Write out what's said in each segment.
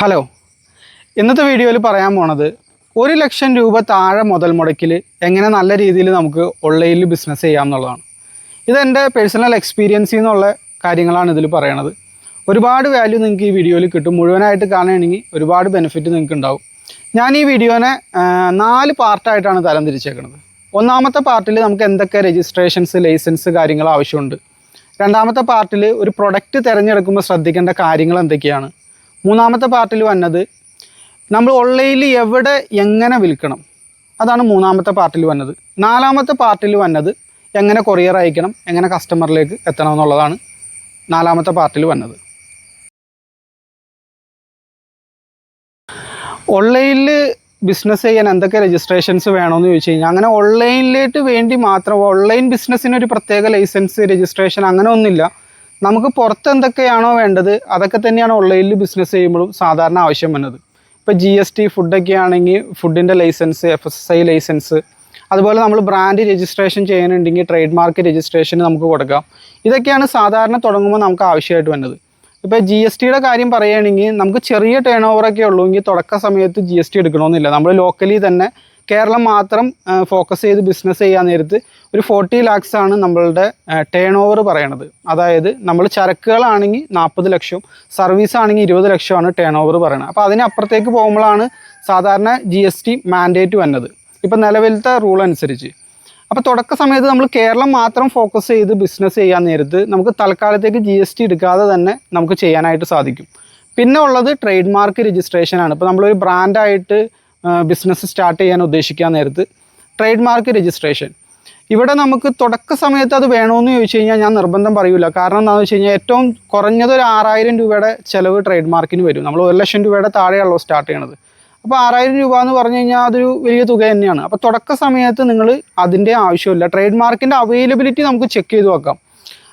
Hello ഇന്നത്തെ വീഡിയോയിൽ പറയാൻ പോണത് ഒരു ലക്ഷം രൂപ താഴെ മുതൽ മുടക്കിൽ എങ്ങനെ നല്ല രീതിയിൽ നമുക്ക് ഓൺലൈനിൽ ബിസിനസ് ചെയ്യാം എന്നുള്ളതാണ്. ഇതെന്റെ പേഴ്സണൽ എക്സ്പീരിയൻസിൽ നിന്നുള്ള കാര്യങ്ങളാണ് ഇതിൽ പറയണത്. ഒരുപാട് വാല്യൂ നിങ്ങൾക്ക് ഈ വീഡിയോയിൽ കിട്ടും. മുഴുവനായിട്ട് കാണുകയാണെങ്കിൽ ഒരുപാട് ബെനിഫിറ്റ് നിങ്ങൾക്ക് ഉണ്ടാവും. ഞാൻ ഈ വീഡിയോനെ നാല് പാർട്ടായിട്ടാണ് തരം തിരിച്ചേക്കുന്നത് ഒന്നാമത്തെ പാർട്ടിൽ നമുക്ക് എന്തൊക്കെ രജിസ്ട്രേഷൻസ് ലൈസൻസ് കാര്യങ്ങൾ ആവശ്യമുണ്ട്. രണ്ടാമത്തെ പാർട്ടിൽ ഒരു പ്രൊഡക്റ്റ് തിരഞ്ഞെടുക്കുമ്പോൾ ശ്രദ്ധിക്കേണ്ട കാര്യങ്ങൾ എന്തൊക്കെയാണ്? മൂന്നാമത്തെ പാർട്ടിൽ വന്നത് നമ്മൾ ഓൺലൈനിൽ എവിടെ എങ്ങനെ വിൽക്കണം? അതാണ് മൂന്നാമത്തെ പാർട്ടിൽ വന്നത്. നാലാമത്തെ പാർട്ടിൽ വന്നത് എങ്ങനെ കൊറിയർ അയക്കണം എങ്ങനെ കസ്റ്റമറിലേക്ക് എത്തണം എന്നുള്ളതാണ് നാലാമത്തെ പാർട്ടിൽ വന്നത്. ഓൺലൈനിൽ ബിസിനസ് ചെയ്യാൻ എന്തൊക്കെ രജിസ്ട്രേഷൻസ് വേണമെന്ന് ചോദിച്ചു കഴിഞ്ഞാൽ അങ്ങനെ ഓൺലൈനിലേക്ക് വേണ്ടി മാത്രം ഓൺലൈൻ ബിസിനസ്സിന് ഒരു പ്രത്യേക ലൈസൻസ് രജിസ്ട്രേഷൻ അങ്ങനെ ഒന്നുമില്ല. നമുക്ക് പുറത്ത് എന്തൊക്കെയാണോ വേണ്ടത് അതൊക്കെ തന്നെയാണ് ഓൺലൈനിൽ ബിസിനസ് ചെയ്യുമ്പോഴും സാധാരണ ആവശ്യം വന്നത്. ഇപ്പോൾ ജി എസ് ടി ഫുഡൊക്കെ ആണെങ്കിൽ ഫുഡിന്റെ licence F S I licence അതുപോലെ നമ്മൾ ബ്രാൻഡ് രജിസ്ട്രേഷൻ ചെയ്യാനുണ്ടെങ്കിൽ ട്രേഡ് മാർക്ക് രജിസ്ട്രേഷൻ നമുക്ക് കൊടുക്കാം. ഇതൊക്കെയാണ് സാധാരണ തുടങ്ങുമ്പോൾ നമുക്ക് ആവശ്യമായിട്ട് വന്നത്. ഇപ്പോൾ ജി എസ് ടിയുടെ കാര്യം പറയുകയാണെങ്കിൽ നമുക്ക് ചെറിയ ടേൺ ഓവറൊക്കെ ഉള്ളൂ എങ്കിൽ തുടക്ക സമയത്ത് ജി എസ് ടി എടുക്കണമെന്നില്ല. നമ്മൾ ലോക്കലി തന്നെ കേരളം മാത്രം ഫോക്കസ് ചെയ്ത് ബിസിനസ് ചെയ്യാൻ നേരത്ത് ഒരു ഫോർട്ടി ലാക്സ് ആണ് നമ്മളുടെ ടേൺ ഓവർ പറയണത്. അതായത് നമ്മൾ ചരക്കുകളാണെങ്കിൽ നാൽപ്പത് ലക്ഷം സർവീസ് ആണെങ്കിൽ ഇരുപത് ലക്ഷമാണ് ടേൺ ഓവർ പറയുന്നത് അപ്പോൾ അതിനപ്പുറത്തേക്ക് പോകുമ്പോഴാണ് സാധാരണ ജി എസ് ടി മാൻഡേറ്റ് വന്നത്. ഇപ്പം നിലവിലത്തെ റൂൾ അനുസരിച്ച്. അപ്പോൾ തുടക്ക സമയത്ത് നമ്മൾ കേരളം മാത്രം ഫോക്കസ് ചെയ്ത് ബിസിനസ് ചെയ്യാൻ നേരത്ത് നമുക്ക് തൽക്കാലത്തേക്ക് ജി എസ് ടി എടുക്കാതെ തന്നെ നമുക്ക് ചെയ്യാനായിട്ട് സാധിക്കും. പിന്നെ ഉള്ളത് ട്രേഡ് മാർക്ക് രജിസ്ട്രേഷനാണ് ഇപ്പോൾ നമ്മളൊരു ബ്രാൻഡായിട്ട് ബിസിനസ് സ്റ്റാർട്ട് ചെയ്യാൻ ഉദ്ദേശിക്കാൻ നേരത്ത് ട്രേഡ് മാർക്ക് രജിസ്ട്രേഷൻ ഇവിടെ നമുക്ക് തുടക്ക സമയത്ത് അത് വേണമെന്ന് ചോദിച്ചു കഴിഞ്ഞാൽ ഞാൻ നിർബന്ധം പറയൂല. കാരണം എന്താണെന്ന് വെച്ച് കഴിഞ്ഞാൽ ഏറ്റവും കുറഞ്ഞത് ഒരു ആറായിരം രൂപയുടെ ചിലവ് ട്രേഡ് മാർക്കിന് വരും. നമ്മൾ ഒരു ലക്ഷം രൂപയുടെ താഴെയാണല്ലോ സ്റ്റാർട്ട് ചെയ്യണത്. അപ്പോൾ ആറായിരം രൂപ എന്ന് പറഞ്ഞു കഴിഞ്ഞാൽ അതൊരു വലിയ തുക തന്നെയാണ്. അപ്പോൾ തുടക്ക സമയത്ത് നിങ്ങൾ അതിന്റെ ആവശ്യമില്ല. ട്രേഡ് മാർക്കിന്റെ അവൈലബിലിറ്റി നമുക്ക് ചെക്ക് ചെയ്ത് വെക്കാം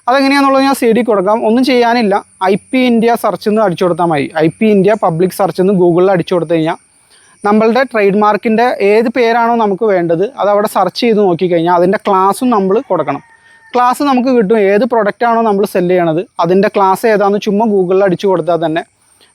അതെങ്ങനെയാണെന്നുള്ളത് ഞാൻ സി ഡി കൊടുക്കാം. ഒന്നും ചെയ്യാനില്ല. ഐ പി ഇന്ത്യ സെർച്ച് എന്ന് അടിച്ചു കൊടുത്താൽ മതി. I P India public search എന്ന് ഗൂഗിളിൽ അടിച്ചു കൊടുത്തു കഴിഞ്ഞാൽ നമ്മളുടെ ട്രേഡ് മാർക്കിന്റെ ഏത് പേരാണോ നമുക്ക് വേണ്ടത് അത് അവിടെ സെർച്ച് ചെയ്ത് നോക്കിക്കഴിഞ്ഞാൽ അതിന്റെ ക്ലാസ്സും നമ്മൾ കൊടുക്കണം. ക്ലാസ് നമുക്ക് കിട്ടും ഏത് പ്രൊഡക്റ്റ് ആണോ നമ്മൾ സെൽ ചെയ്യണത്. അതിന്റെ ക്ലാസ് ഏതാണെന്ന് ചുമ്മാ ഗൂഗിളിൽ അടിച്ചു കൊടുത്താൽ തന്നെ.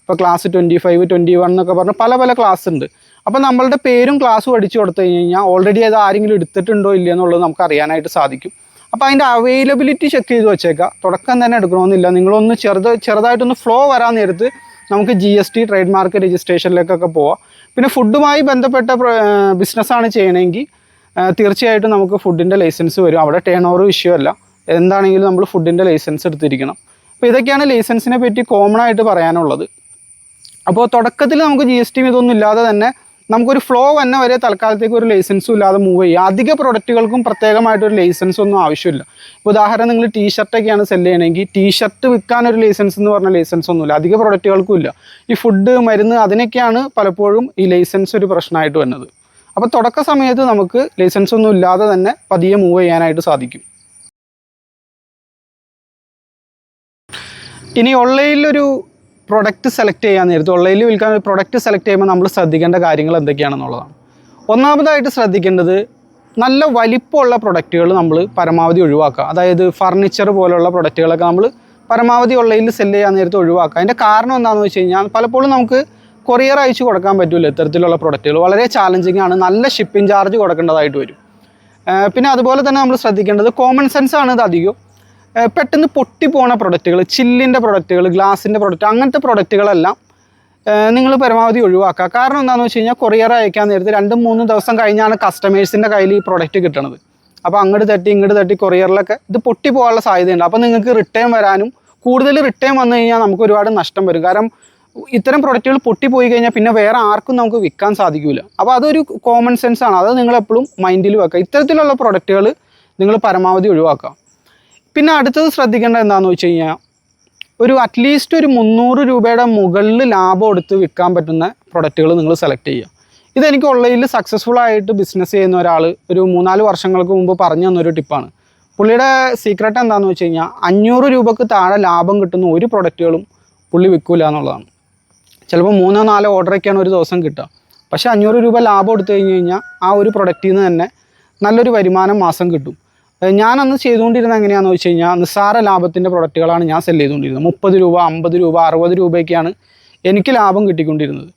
ഇപ്പോൾ class twenty five twenty one എന്നൊക്കെ പറഞ്ഞ് പല പല ക്ലാസ് ഉണ്ട്. അപ്പോൾ നമ്മളുടെ പേരും ക്ലാസ്സും അടിച്ചു കൊടുത്തു കഴിഞ്ഞാൽ ഓൾറെഡി അത് ആരെങ്കിലും എടുത്തിട്ടുണ്ടോ ഇല്ലയോ എന്നുള്ളത് നമുക്ക് അറിയാനായിട്ട് സാധിക്കും. അപ്പോൾ അതിന്റെ അവൈലബിലിറ്റി ചെക്ക് ചെയ്ത് വെച്ചേക്കാം. തുടക്കം തന്നെ എടുക്കണമെന്നില്ല. നിങ്ങളൊന്ന് ചെറുത് ചെറുതായിട്ടൊന്ന് ഫ്ലോ വരാൻ നേരത്ത് നമുക്ക് G S T trade mark രജിസ്ട്രേഷനിലേക്കൊക്കെ പോവാം. പിന്നെ ഫുഡുമായി ബന്ധപ്പെട്ട ബിസിനസ്സാണ് ചെയ്യണമെങ്കിൽ തീർച്ചയായിട്ടും നമുക്ക് ഫുഡിന്റെ ലൈസൻസ് വരും. അവിടെ ടേൺ ഓവർ ഇഷ്യൂ അല്ല. എന്താണെങ്കിലും നമ്മൾ ഫുഡിന്റെ ലൈസൻസ് എടുത്തിരിക്കണം. അപ്പോൾ ഇതൊക്കെയാണ് ലൈസൻസിനെ പറ്റി കോമൺ ആയിട്ട് പറയാനുള്ളത്. അപ്പോൾ തുടക്കത്തിൽ നമുക്ക് ജി എസ് ടി ഇതൊന്നും ഇല്ലാതെ തന്നെ നമുക്കൊരു ഫ്ലോ വന്ന വരെ തൽക്കാലത്തേക്ക് ഒരു ലൈസൻസും ഇല്ലാതെ മൂവ് ചെയ്യുക അധിക പ്രൊഡക്റ്റുകൾക്കും പ്രത്യേകമായിട്ടൊരു ലൈസൻസ് ഒന്നും ആവശ്യമില്ല. ഇപ്പോൾ ഉദാഹരണം നിങ്ങൾ ടീ ഷർട്ടൊക്കെയാണ് സെൽ ചെയ്യണമെങ്കിൽ ടീ ഷർട്ട് വിൽക്കാൻ ഒരു ലൈസൻസ് എന്ന് പറഞ്ഞ ലൈസൻസ് ഒന്നുമില്ല. അധിക പ്രൊഡക്റ്റുകൾക്കും ഇല്ല. ഈ ഫുഡ് മരുന്ന് അതിനൊക്കെയാണ് പലപ്പോഴും ഈ ലൈസൻസ് ഒരു പ്രശ്നമായിട്ട് വരുന്നത്. അപ്പോൾ തുടക്ക സമയത്ത് നമുക്ക് ലൈസൻസ് ഒന്നും ഇല്ലാതെ തന്നെ പതിയെ മൂവ് ചെയ്യാനായിട്ട് സാധിക്കും. ഇനി ഓൺലൈനിലൊരു പ്രൊഡക്റ്റ് സെലക്ട് ചെയ്യാൻ നേരത്ത് ഓൺലൈനിൽ വിൽക്കാൻ ഒരു പ്രൊഡക്റ്റ് സെലക്ട് ചെയ്യുമ്പോൾ നമ്മൾ ശ്രദ്ധിക്കേണ്ട കാര്യങ്ങൾ എന്തൊക്കെയാണെന്നുള്ളതാണ്. ഒന്നാമതായിട്ട് ശ്രദ്ധിക്കേണ്ടത് നല്ല വലിപ്പമുള്ള പ്രൊഡക്റ്റുകൾ നമ്മൾ പരമാവധി ഒഴിവാക്കുക. അതായത് ഫർണിച്ചർ പോലുള്ള പ്രൊഡക്റ്റുകളൊക്കെ നമ്മൾ പരമാവധി ഓൺലൈനിൽ സെല്ല് ചെയ്യാൻ നേരത്ത് ഒഴിവാക്കുക. അതിന്റെ കാരണം എന്താണെന്ന് വെച്ച് കഴിഞ്ഞാൽ പലപ്പോഴും നമുക്ക് കൊറിയർ അയച്ചു കൊടുക്കാൻ പറ്റില്ല ഇത്തരത്തിലുള്ള പ്രൊഡക്റ്റുകൾ വളരെ ചാലഞ്ചിങ് ആണ്. നല്ല ഷിപ്പിംഗ് ചാർജ് കൊടുക്കേണ്ടതായിട്ട് വരും. പിന്നെ അതുപോലെ തന്നെ നമ്മൾ ശ്രദ്ധിക്കേണ്ടത് കോമൺ സെൻസ് ആണ് ഇത് അധികം. ഏഹ് പൊട്ടി പൊട്ടിപ്പോണ പ്രൊഡക്റ്റുകൾ ചില്ലിന്റെ പ്രൊഡക്റ്റുകൾ ഗ്ലാസിന്റെ പ്രൊഡക്റ്റ് അങ്ങനത്തെ പ്രൊഡക്റ്റുകളെല്ലാം നിങ്ങൾ പരമാവധി ഒഴിവാക്കുക. കാരണം എന്താണെന്ന് വെച്ച് കഴിഞ്ഞാൽ കൊറിയർ അയക്കാൻ നേരത്ത് രണ്ടും മൂന്നും ദിവസം കഴിഞ്ഞാണ് കസ്റ്റമേഴ്സിന്റെ കയ്യിൽ ഈ പ്രൊഡക്റ്റ് കിട്ടണത്. അപ്പോൾ അങ്ങോട്ട് തട്ടി ഇങ്ങോട്ട് തട്ടി കൊറിയറിലൊക്കെ ഇത് പൊട്ടി പോകാനുള്ള സാധ്യതയുണ്ട്. അപ്പോൾ നിങ്ങൾക്ക് റിട്ടേൺ വരാനും കൂടുതൽ റിട്ടേൺ വന്നു കഴിഞ്ഞാൽ നമുക്ക് ഒരുപാട് നഷ്ടം വരും. കാരണം ഇത്തരം പ്രൊഡക്റ്റുകൾ പൊട്ടിപ്പോയി കഴിഞ്ഞാൽ പിന്നെ വേറെ ആർക്കും നമുക്ക് വിൽക്കാൻ സാധിക്കില്ല അപ്പോൾ അതൊരു കോമൺ സെൻസ് ആണ്. അത് നിങ്ങൾ എപ്പോഴും മൈൻഡിൽ വെക്കുക. ഇത്തരത്തിലുള്ള പ്രൊഡക്റ്റുകൾ നിങ്ങൾ പരമാവധി ഒഴിവാക്കുക. പിന്നെ അടുത്തത് ശ്രദ്ധിക്കേണ്ട എന്താണെന്ന് വെച്ച് കഴിഞ്ഞാൽ ഒരു അറ്റ്ലീസ്റ്റ് ഒരു മുന്നൂറ് രൂപയുടെ മുകളിൽ ലാഭം എടുത്ത് വിൽക്കാൻ പറ്റുന്ന പ്രൊഡക്റ്റുകൾ നിങ്ങൾ സെലക്ട് ചെയ്യുക. ഇതെനിക്ക് ഓൺലൈനിൽ സക്സസ്ഫുൾ ആയിട്ട് ബിസിനസ് ചെയ്യുന്ന ഒരാൾ ഒരു മൂന്നാൽ വർഷങ്ങൾക്ക് മുമ്പ് പറഞ്ഞു തന്നൊരു ടിപ്പാണ് പുള്ളിയുടെ സീക്രട്ട് എന്താണെന്ന് വെച്ച് കഴിഞ്ഞാൽ അഞ്ഞൂറ് രൂപക്ക് താഴെ ലാഭം കിട്ടുന്ന ഒരു പ്രൊഡക്റ്റുകളും പുള്ളി വിൽക്കില്ല എന്നുള്ളതാണ്. ചിലപ്പോൾ മൂന്നോ നാലോ ഓർഡറൊക്കെയാണ് ഒരു ദിവസം കിട്ടുക. പക്ഷേ അഞ്ഞൂറ് രൂപ ലാഭം എടുത്തു കഴിഞ്ഞ് കഴിഞ്ഞാൽ ആ ഒരു പ്രൊഡക്റ്റിൽ നിന്ന് തന്നെ നല്ലൊരു വരുമാനം മാസം കിട്ടും. ഞാനന്ന് ചെയ്തുകൊണ്ടിരുന്നത് എങ്ങനെയാണെന്ന് വെച്ച് കഴിഞ്ഞാൽ നിസ്സാര ലാഭത്തിന്റെ പ്രൊഡക്റ്റുകളാണ് ഞാൻ സെൽ ചെയ്തുകൊണ്ടിരുന്നത്. മുപ്പത് രൂപ അമ്പത് രൂപ അറുപത് രൂപയൊക്കെയാണ് എനിക്ക് ലാഭം കിട്ടിക്കൊണ്ടിരുന്നത്.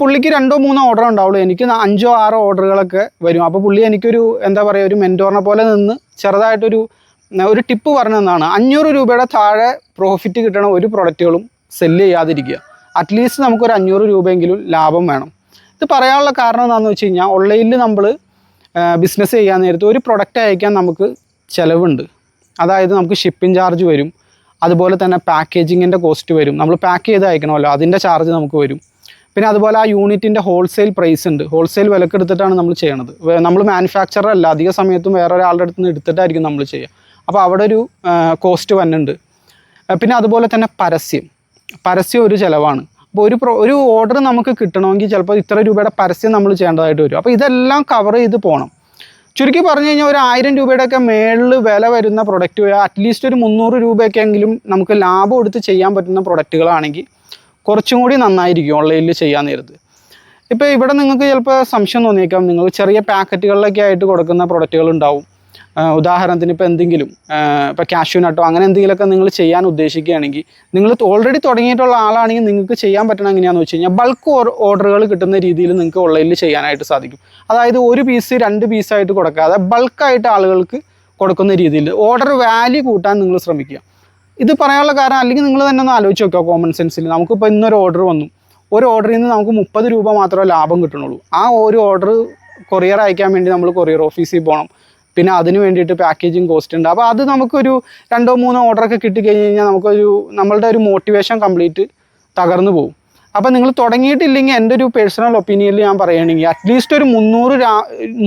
പുള്ളിക്ക് രണ്ടോ മൂന്നോ ഓർഡർ ഉണ്ടാവുള്ളൂ. എനിക്ക് അഞ്ചോ ആറോ ഓർഡറുകളൊക്കെ വരും. അപ്പോൾ പുള്ളി എനിക്കൊരു എന്താ പറയുക ഒരു മെന്റോറിനെ പോലെ നിന്ന് ചെറുതായിട്ടൊരു ഒരു ടിപ്പ് പറഞ്ഞു അഞ്ഞൂറ് രൂപയുടെ താഴെ പ്രോഫിറ്റ് കിട്ടണ ഒരു പ്രൊഡക്റ്റുകളും സെല്ല് ചെയ്യാതിരിക്കുക. അറ്റ്ലീസ്റ്റ് നമുക്കൊരു അഞ്ഞൂറ് രൂപയെങ്കിലും ലാഭം വേണം. ഇത് പറയാനുള്ള കാരണം എന്താണെന്ന് വെച്ച് കഴിഞ്ഞാൽ ഓൺലൈനിൽ നമ്മൾ ബിസിനസ് ചെയ്യാൻ നേരത്ത് ഒരു പ്രൊഡക്റ്റ് അയക്കാൻ നമുക്ക് ചിലവുണ്ട്. അതായത് നമുക്ക് ഷിപ്പിംഗ് ചാർജ് വരും. അതുപോലെ തന്നെ പാക്കേജിങ്ങിന്റെ കോസ്റ്റ് വരും. നമ്മൾ പാക്ക് ചെയ്ത് അയക്കണമല്ലോ അതിന്റെ ചാർജ് നമുക്ക് വരും. പിന്നെ അതുപോലെ ആ യൂണിറ്റിന്റെ ഹോൾസെയിൽ പ്രൈസ് ഉണ്ട്. ഹോൾസെയിൽ വിലക്ക് എടുത്തിട്ടാണ് നമ്മൾ ചെയ്യണത്. നമ്മൾ മാനുഫാക്ചറർ അല്ല അധിക സമയത്തും വേറെ ഒരാളുടെ അടുത്ത് നിന്ന് എടുത്തിട്ടായിരിക്കും നമ്മൾ ചെയ്യുക. അപ്പോൾ അവിടെ ഒരു കോസ്റ്റ് വന്നിട്ടുണ്ട്. പിന്നെ അതുപോലെ തന്നെ പരസ്യം. പരസ്യം ഒരു ചിലവാണ്. അപ്പോൾ ഒരു ഒരു ഓർഡർ നമുക്ക് കിട്ടണമെങ്കിൽ ചിലപ്പോൾ ഇത്ര രൂപയുടെ പരസ്യം നമ്മൾ ചെയ്യേണ്ടതായിട്ട് വരും. അപ്പോൾ ഇതെല്ലാം കവർ ചെയ്ത് പോകണം ചുരുക്കി പറഞ്ഞു കഴിഞ്ഞാൽ ഒരു ആയിരം രൂപയുടെയൊക്കെ മേളിൽ വില വരുന്ന പ്രൊഡക്റ്റ് അറ്റ്ലീസ്റ്റ് ഒരു മുന്നൂറ് രൂപയൊക്കെയെങ്കിലും നമുക്ക് ലാഭം എടുത്ത് ചെയ്യാൻ പറ്റുന്ന പ്രൊഡക്റ്റുകളാണെങ്കിൽ കുറച്ചും കൂടി നന്നായിരിക്കും ഓൺലൈനിൽ ചെയ്യാൻ നേരത്ത്. ഇപ്പോൾ ഇവിടെ നിങ്ങൾക്ക് ചിലപ്പോൾ സംശയം തോന്നിയേക്കാം. നിങ്ങൾ ചെറിയ പാക്കറ്റുകളിലൊക്കെ ആയിട്ട് കൊടുക്കുന്ന പ്രൊഡക്റ്റുകൾ ഉണ്ടാവും. ഉദാഹരണത്തിന് ഇപ്പോൾ എന്തെങ്കിലും ഇപ്പോൾ കാഷ്യൂ നട്ടോ അങ്ങനെ എന്തെങ്കിലുമൊക്കെ നിങ്ങൾ ചെയ്യാൻ ഉദ്ദേശിക്കുകയാണെങ്കിൽ നിങ്ങൾ ഓൾറെഡി തുടങ്ങിയിട്ടുള്ള ആളാണെങ്കിൽ നിങ്ങൾക്ക് ചെയ്യാൻ പറ്റണം എങ്ങനെയാണെന്ന് വെച്ച് കഴിഞ്ഞാൽ ബൾക്ക് ഓർഡറുകൾ കിട്ടുന്ന രീതിയിൽ നിങ്ങൾക്ക് ഓൺലൈനിൽ ചെയ്യാനായിട്ട് സാധിക്കും. അതായത് ഒരു പീസ് രണ്ട് പീസായിട്ട് കൊടുക്കാതെ ബൾക്കായിട്ട് ആളുകൾക്ക് കൊടുക്കുന്ന രീതിയിൽ ഓർഡർ വാല്യൂ കൂട്ടാൻ നിങ്ങൾ ശ്രമിക്കുക. ഇത് പറയാനുള്ള കാരണം അല്ലെങ്കിൽ നിങ്ങൾ തന്നെ ഒന്ന് ആലോചിച്ച് നോക്കുക കോമൺ സെൻസിൽ നമുക്കിപ്പോൾ ഇന്നൊരു ഓർഡർ വന്നു. ഒരു ഓർഡറിൽ നിന്ന് നമുക്ക് മുപ്പത് രൂപ മാത്രമേ ലാഭം കിട്ടണുള്ളൂ ആ ഒരു ഓർഡർ കൊറിയർ അയക്കാൻ വേണ്ടി നമ്മൾ കൊറിയർ ഓഫീസിൽ പോകണം. പിന്നെ അതിന് വേണ്ടിയിട്ട് പാക്കേജിങ് കോസ്റ്റ് ഉണ്ട്. അപ്പോൾ അത് നമുക്കൊരു രണ്ടോ മൂന്നോ ഓർഡറൊക്കെ കിട്ടിക്കഴിഞ്ഞ് കഴിഞ്ഞാൽ നമുക്കൊരു നമ്മളുടെ ഒരു മോട്ടിവേഷൻ കംപ്ലീറ്റ് തകർന്നു പോകും അപ്പോൾ നിങ്ങൾ തുടങ്ങിയിട്ടില്ലെങ്കിൽ എന്റെ ഒരു പേഴ്സണൽ ഒപ്പീനിയനിൽ ഞാൻ പറയുകയാണെങ്കിൽ അറ്റ്ലീസ്റ്റ് ഒരു മുന്നൂറ്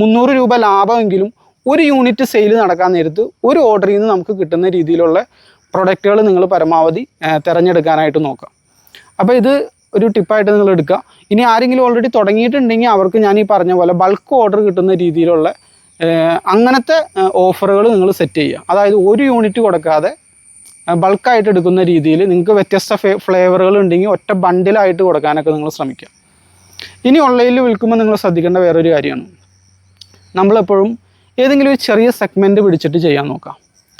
മുന്നൂറ് രൂപ ലാഭമെങ്കിലും ഒരു യൂണിറ്റ് സെയിൽ നടക്കാൻ നേരത്ത് ഒരു ഓർഡറിൽ നിന്ന് നമുക്ക് കിട്ടുന്ന രീതിയിലുള്ള പ്രൊഡക്റ്റുകൾ നിങ്ങൾ പരമാവധി തിരഞ്ഞെടുക്കാനായിട്ട് നോക്കാം അപ്പോൾ ഇത് ഒരു ടിപ്പായിട്ട് നിങ്ങൾ എടുക്കുക. ഇനി ആരെങ്കിലും ഓൾറെഡി തുടങ്ങിയിട്ടുണ്ടെങ്കിൽ അവർക്ക് ഞാൻ ഈ പറഞ്ഞ പോലെ ബൾക്ക് ഓർഡർ കിട്ടുന്ന രീതിയിലുള്ള അങ്ങനത്തെ ഓഫറുകൾ നിങ്ങൾ സെറ്റ് ചെയ്യുക. അതായത് ഒരു യൂണിറ്റ് കൊടുക്കാതെ ബൾക്കായിട്ട് എടുക്കുന്ന രീതിയിൽ നിങ്ങൾക്ക് വ്യത്യസ്ത ഫ്ലേവറുകൾ ഉണ്ടെങ്കിൽ ഒറ്റ ബണ്ടിലായിട്ട് കൊടുക്കാനൊക്കെ നിങ്ങൾ ശ്രമിക്കുക. ഇനി ഓൺലൈനിൽ വിൽക്കുമ്പോൾ നിങ്ങൾ ശ്രദ്ധിക്കേണ്ട വേറൊരു കാര്യമാണ്. നമ്മളെപ്പോഴും ഏതെങ്കിലും ഒരു ചെറിയ സെഗ്മെന്റ് പിടിച്ചിട്ട് ചെയ്യാൻ നോക്കാം.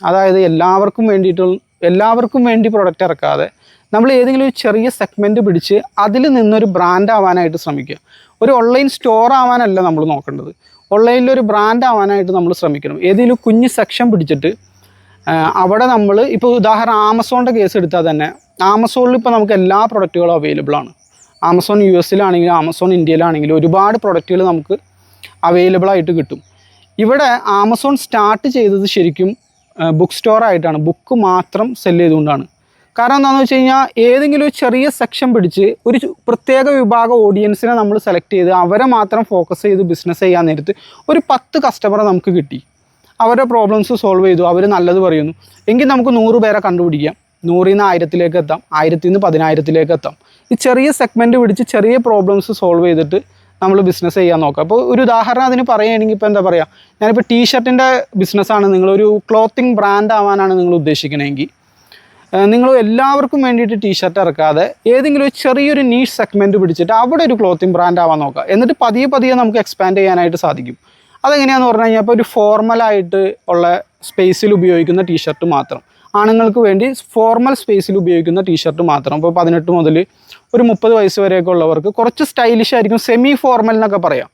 അതായത് എല്ലാവർക്കും വേണ്ടിയിട്ടുള്ള എല്ലാവർക്കും വേണ്ടി പ്രൊഡക്റ്റ് ഇറക്കാതെ നമ്മൾ ഏതെങ്കിലും ഒരു ചെറിയ സെഗ്മെന്റ് പിടിച്ച് അതിൽ നിന്നൊരു ബ്രാൻഡ് ആവാനായിട്ട് ശ്രമിക്കുക. ഒരു ഓൺലൈൻ സ്റ്റോർ ആവാനല്ല നമ്മൾ നോക്കേണ്ടത്. ഓൺലൈനിൽ ഒരു ബ്രാൻഡ് ആവാനായിട്ട് നമ്മൾ ശ്രമിക്കണം. ഏതെങ്കിലും കുഞ്ഞ് സെക്ഷൻ പിടിച്ചിട്ട് അവിടെ നമ്മൾ ഇപ്പോൾ ഉദാഹരണം ആമസോണിന്റെ കേസ് എടുത്താൽ തന്നെ ആമസോണിൽ ഇപ്പോൾ നമുക്ക് എല്ലാ പ്രൊഡക്റ്റുകളും അവൈലബിൾ ആണ്. ആമസോൺ യു എസിലാണെങ്കിലും ആമസോൺ ഇന്ത്യയിലാണെങ്കിലും ഒരുപാട് പ്രൊഡക്റ്റുകൾ നമുക്ക് അവൈലബിൾ ആയിട്ട് കിട്ടും. ഇവിടെ ആമസോൺ സ്റ്റാർട്ട് ചെയ്തത് ശരിക്കും ബുക്ക് സ്റ്റോറായിട്ടാണ് ബുക്ക് മാത്രം സെല്ല് ചെയ്തുകൊണ്ടാണ്. കാരണം എന്താണെന്ന് വെച്ച് കഴിഞ്ഞാൽ ഏതെങ്കിലും ഒരു ചെറിയ സെക്ഷൻ പിടിച്ച് ഒരു പ്രത്യേക വിഭാഗം ഓഡിയൻസിനെ നമ്മൾ സെലക്ട് ചെയ്ത് അവരെ മാത്രം ഫോക്കസ് ചെയ്ത് ബിസിനസ് ചെയ്യാൻ നേരത്ത് ഒരു പത്ത് കസ്റ്റമറെ നമുക്ക് കിട്ടി. അവരുടെ പ്രോബ്ലംസ് സോൾവ് ചെയ്തു അവർ നല്ലത് പറയുന്നു. എങ്കിൽ നമുക്ക് നൂറ് പേരെ കണ്ടുപിടിക്കാം. നൂറിൽ നിന്ന് ആയിരത്തിലേക്ക് എത്താം ആയിരത്തിൽ നിന്ന് പതിനായിരത്തിലേക്ക് എത്താം. ഈ ചെറിയ സെഗ്മെന്റ് പിടിച്ച് ചെറിയ പ്രോബ്ലംസ് സോൾവ് ചെയ്തിട്ട് നമ്മൾ ബിസിനസ് ചെയ്യാൻ നോക്കാം. അപ്പോൾ ഒരു ഉദാഹരണം അതിന് പറയുകയാണെങ്കിൽ ഇപ്പോൾ എന്താ പറയുക ഞാനിപ്പോൾ ടീ ഷർട്ടിന്റെ ബിസിനസ്സാണ് നിങ്ങളൊരു ക്ലോത്തിങ് ബ്രാൻഡ് ആവാനാണ് നിങ്ങൾ ഉദ്ദേശിക്കണമെങ്കിൽ നിങ്ങൾ എല്ലാവർക്കും വേണ്ടിയിട്ട് ടീഷർട്ട് ഇറക്കാതെ ഏതെങ്കിലും ഒരു ചെറിയൊരു നീഷ് സെഗ്മെന്റ് പിടിച്ചിട്ട് അവിടെ ഒരു ക്ലോത്തിങ് ബ്രാൻഡ് ആവാൻ നോക്കുക. എന്നിട്ട് പതിയെ പതിയെ നമുക്ക് എക്സ്പാൻഡ് ചെയ്യാനായിട്ട് സാധിക്കും. അതെങ്ങനെയാണെന്ന് പറഞ്ഞു കഴിഞ്ഞാൽ ഇപ്പോൾ ഒരു ഫോർമലായിട്ട് ഉള്ള സ്പേസിൽ ഉപയോഗിക്കുന്ന ടീഷർട്ട് മാത്രം. ആണുങ്ങൾക്ക് വേണ്ടി ഫോർമൽ സ്പേസിൽ ഉപയോഗിക്കുന്ന ടീഷർട്ട് മാത്രം. ഇപ്പോൾ പതിനെട്ട് മുതൽ ഒരു മുപ്പത് വയസ്സ് വരെയൊക്കെ ഉള്ളവർക്ക് കുറച്ച് സ്റ്റൈലിഷ് ആയിരിക്കും സെമി ഫോർമൽ എന്നൊക്കെ പറയാം.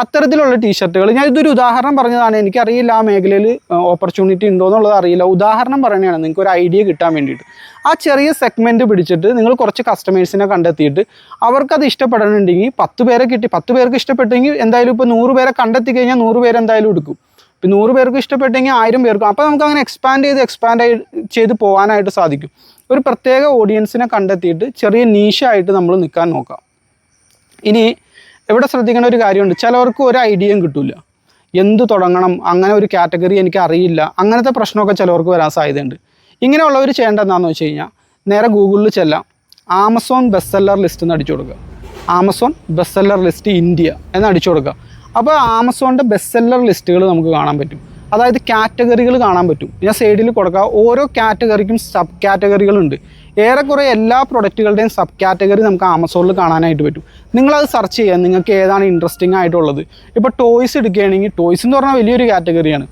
അത്തരത്തിലുള്ള ടീഷർട്ടുകൾ ഞാൻ ഇതൊരു ഉദാഹരണം പറഞ്ഞതാണ്. എനിക്കറിയില്ല ആ മേഖലയിൽ ഓപ്പർച്യൂണിറ്റി ഉണ്ടോ എന്നുള്ളത് അറിയില്ല. ഉദാഹരണം പറയുകയാണ്. നിങ്ങൾക്ക് ഒരു ഐഡിയ കിട്ടാൻ വേണ്ടിയിട്ട്. ആ ചെറിയ സെഗ്മെന്റ് പിടിച്ചിട്ട് നിങ്ങൾ കുറച്ച് കസ്റ്റമേഴ്സിനെ കണ്ടെത്തിയിട്ട് അവർക്കത് ഇഷ്ടപ്പെടണമെന്നുണ്ടെങ്കിൽ പത്ത് പേരെ കിട്ടി. പത്ത് പേർക്ക് ഇഷ്ടപ്പെട്ടെങ്കിൽ എന്തായാലും ഇപ്പോൾ നൂറ് പേരെ കണ്ടെത്തി കഴിഞ്ഞാൽ നൂറ് പേര് എന്തായാലും എടുക്കും. ഇപ്പം നൂറ് പേർക്ക് ഇഷ്ടപ്പെട്ടെങ്കിൽ ആയിരം പേർക്കും. അപ്പോൾ നമുക്ക് അങ്ങനെ എക്സ്പാൻഡ് ചെയ്ത് എക്സ്പാൻഡ് ചെയ്ത് പോകാനായിട്ട് സാധിക്കും. ഒരു പ്രത്യേക ഓഡിയൻസിനെ കണ്ടെത്തിയിട്ട് ചെറിയ നീഷായിട്ട് നമ്മൾ നിൽക്കാൻ നോക്കാം. ഇനി ഇവിടെ ശ്രദ്ധിക്കേണ്ട ഒരു കാര്യമുണ്ട്. ചിലവർക്ക് ഒരു ഐഡിയയും കിട്ടില്ല എന്ത് തുടങ്ങണം? അങ്ങനെ ഒരു കാറ്റഗറി എനിക്ക് അറിയില്ല. അങ്ങനത്തെ പ്രശ്നമൊക്കെ ചിലവർക്ക് വരാൻ സാധ്യതയുണ്ട്. ഇങ്ങനെയുള്ളവർ ചെയ്യേണ്ട എന്താണെന്ന് വെച്ച് കഴിഞ്ഞാൽ നേരെ ഗൂഗിളിൽ ചെല്ലാം. ആമസോൺ ബെസ്റ്റ് സെല്ലർ ലിസ്റ്റ് എന്ന് അടിച്ചു കൊടുക്കുക. Amazon best seller list India എന്ന് അടിച്ചു കൊടുക്കുക. അപ്പോൾ ആമസോണിന്റെ ബെസ്റ്റ് സെല്ലർ ലിസ്റ്റുകൾ നമുക്ക് കാണാൻ പറ്റും. അതായത് കാറ്റഗറികൾ കാണാൻ പറ്റും. ഞാൻ സൈഡിൽ കൊടുക്കുക ഓരോ കാറ്റഗറിക്കും സബ് കാറ്റഗറികളുണ്ട് ഏറെക്കുറെ എല്ലാ പ്രൊഡക്റ്റുകളുടെയും സബ് കാറ്റഗറി നമുക്ക് ആമസോണിൽ കാണാനായിട്ട് പറ്റും. നിങ്ങളത് സെർച്ച് ചെയ്യുക നിങ്ങൾക്ക് ഏതാണ് ഇൻട്രസ്റ്റിംഗ് ആയിട്ടുള്ളത്? ഇപ്പോൾ ടോയ്സ് എടുക്കുകയാണെങ്കിൽ ടോയ്സ് എന്ന് പറഞ്ഞാൽ വലിയൊരു കാറ്റഗറിയാണ്